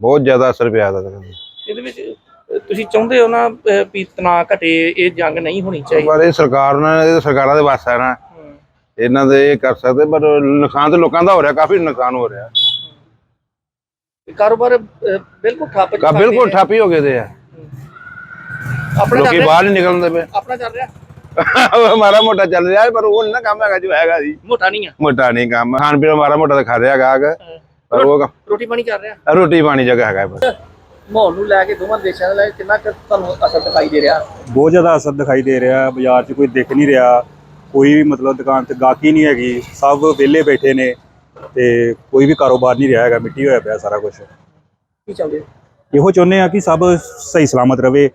ਬਹੁਤ ਜ਼ਿਆਦਾ ਅਸਰ ਪਿਆ ਦਾ ਇਹਦੇ ਵਿੱਚ ਤੁਸੀਂ ਚਾਹੁੰਦੇ ਹੋ ਨਾ ਵੀ ਤਣਾਅ ਘਟੇ ਇਹ ਜੰਗ ਨਹੀਂ ਹੋਣੀ ਚਾਹੀਦੀ? ਪਰ ਇਹ ਸਰਕਾਰ ਨਾਲ ਇਹ ਸਰਕਾਰਾਂ ਦੇ ਵੱਸ ਹੈ ਨਾ। ਇਹਨਾਂ ਦੇ ਇਹ ਕਰ ਸਕਦੇ ਪਰ ਨੁਕਸਾਨ ਤੇ ਲੋਕਾਂ ਦਾ ਹੋ ਰਿਹਾ ਕਾਫੀ ਨੁਕਸਾਨ ਹੋ ਰਿਹਾ। ਕਾਰੋਬਾਰ ਬਿਲਕੁਲ ਠੱਪ ਬਿਲਕੁਲ ਠੱਪ ਹੀ ਹੋ ਗਏ ਦੇ ਆ। ਆਪਣਾ ਲੋਕੀ ਬਾਹਰ ਨਹੀਂ ਨਿਕਲਦੇ ਪਏ। ਆਪਣਾ ਚੱਲ ਰਿਹਾ? ਮਾਰਾ ਮੋਟਾ ਚੱਲ ਰਿਹਾ ਪਰ ਉਹ ਨੀ ਨਾ ਕੰਮ ਹੈਗਾ ਜੋ ਹੈਗਾ ਜੀ ਮੋਟਾ ਨਹੀਂ ਆ। ਮੋਟਾ ਨਹੀਂ ਕੰਮ। ਖਾਣ ਪੀਣ ਮਾਰਾ ਮੋਟਾ ਤਾਂ ਖਾ ਰਿਹਾ ਗਾਹਕ। ਪਰ ਉਹ ਕੰਮ- ਰੋਟੀ ਪਾਣੀ ਚੱਲ ਰਿਹਾ। ਰੋਟੀ ਪਾਣੀ ਜਗ੍ਹਾ ਹੈਗਾ ਬਸ। ਮਾਹੌਲ ਨੂੰ ਲੈ ਕੇ ਦੋਵਾਂ ਦੇਸ਼ਾਂ ਦੇ ਲੈ ਕੇ ਕਿੰਨਾ ਕੁ ਤੁਹਾਨੂੰ ਅਸਰ ਦਿਖਾਈ ਦੇ ਰਿਹਾ? ਬਹੁਤ ਜ਼ਿਆਦਾ ਅਸਰ ਦਿਖਾਈ ਦੇ ਰਿਹਾ। ਬਾਜ਼ਾਰ 'ਚ ਕੋਈ ਦਿਖ ਨਹੀਂ ਰਿਹਾ। ਕੋਈ ਵੀ ਮਤਲਬ ਦੁਕਾਨ ਤੇ ਗਾਹਕੀ ਨਹੀਂ ਹੈਗੀ। ਸਭ ਵਿਹਲੇ ਬੈਠੇ ਨੇ ਤੇ ਕੋਈ ਵੀ ਕਾਰੋਬਾਰ ਨਹੀਂ ਰਿਹਾ ਹੈਗਾ। ਮਿੱਟੀ ਹੋਇਆ ਪਿਆ ਸਾਰਾ ਕੁਝ ਕੀ ਚਾਹੁੰਦੇ ਹੋ? ਇਹੋ ਚਾਹੁੰਦੇ ਆ ਕਿ ਸਭ ਸਹੀ ਸਲਾਮਤ ਰਵੇ।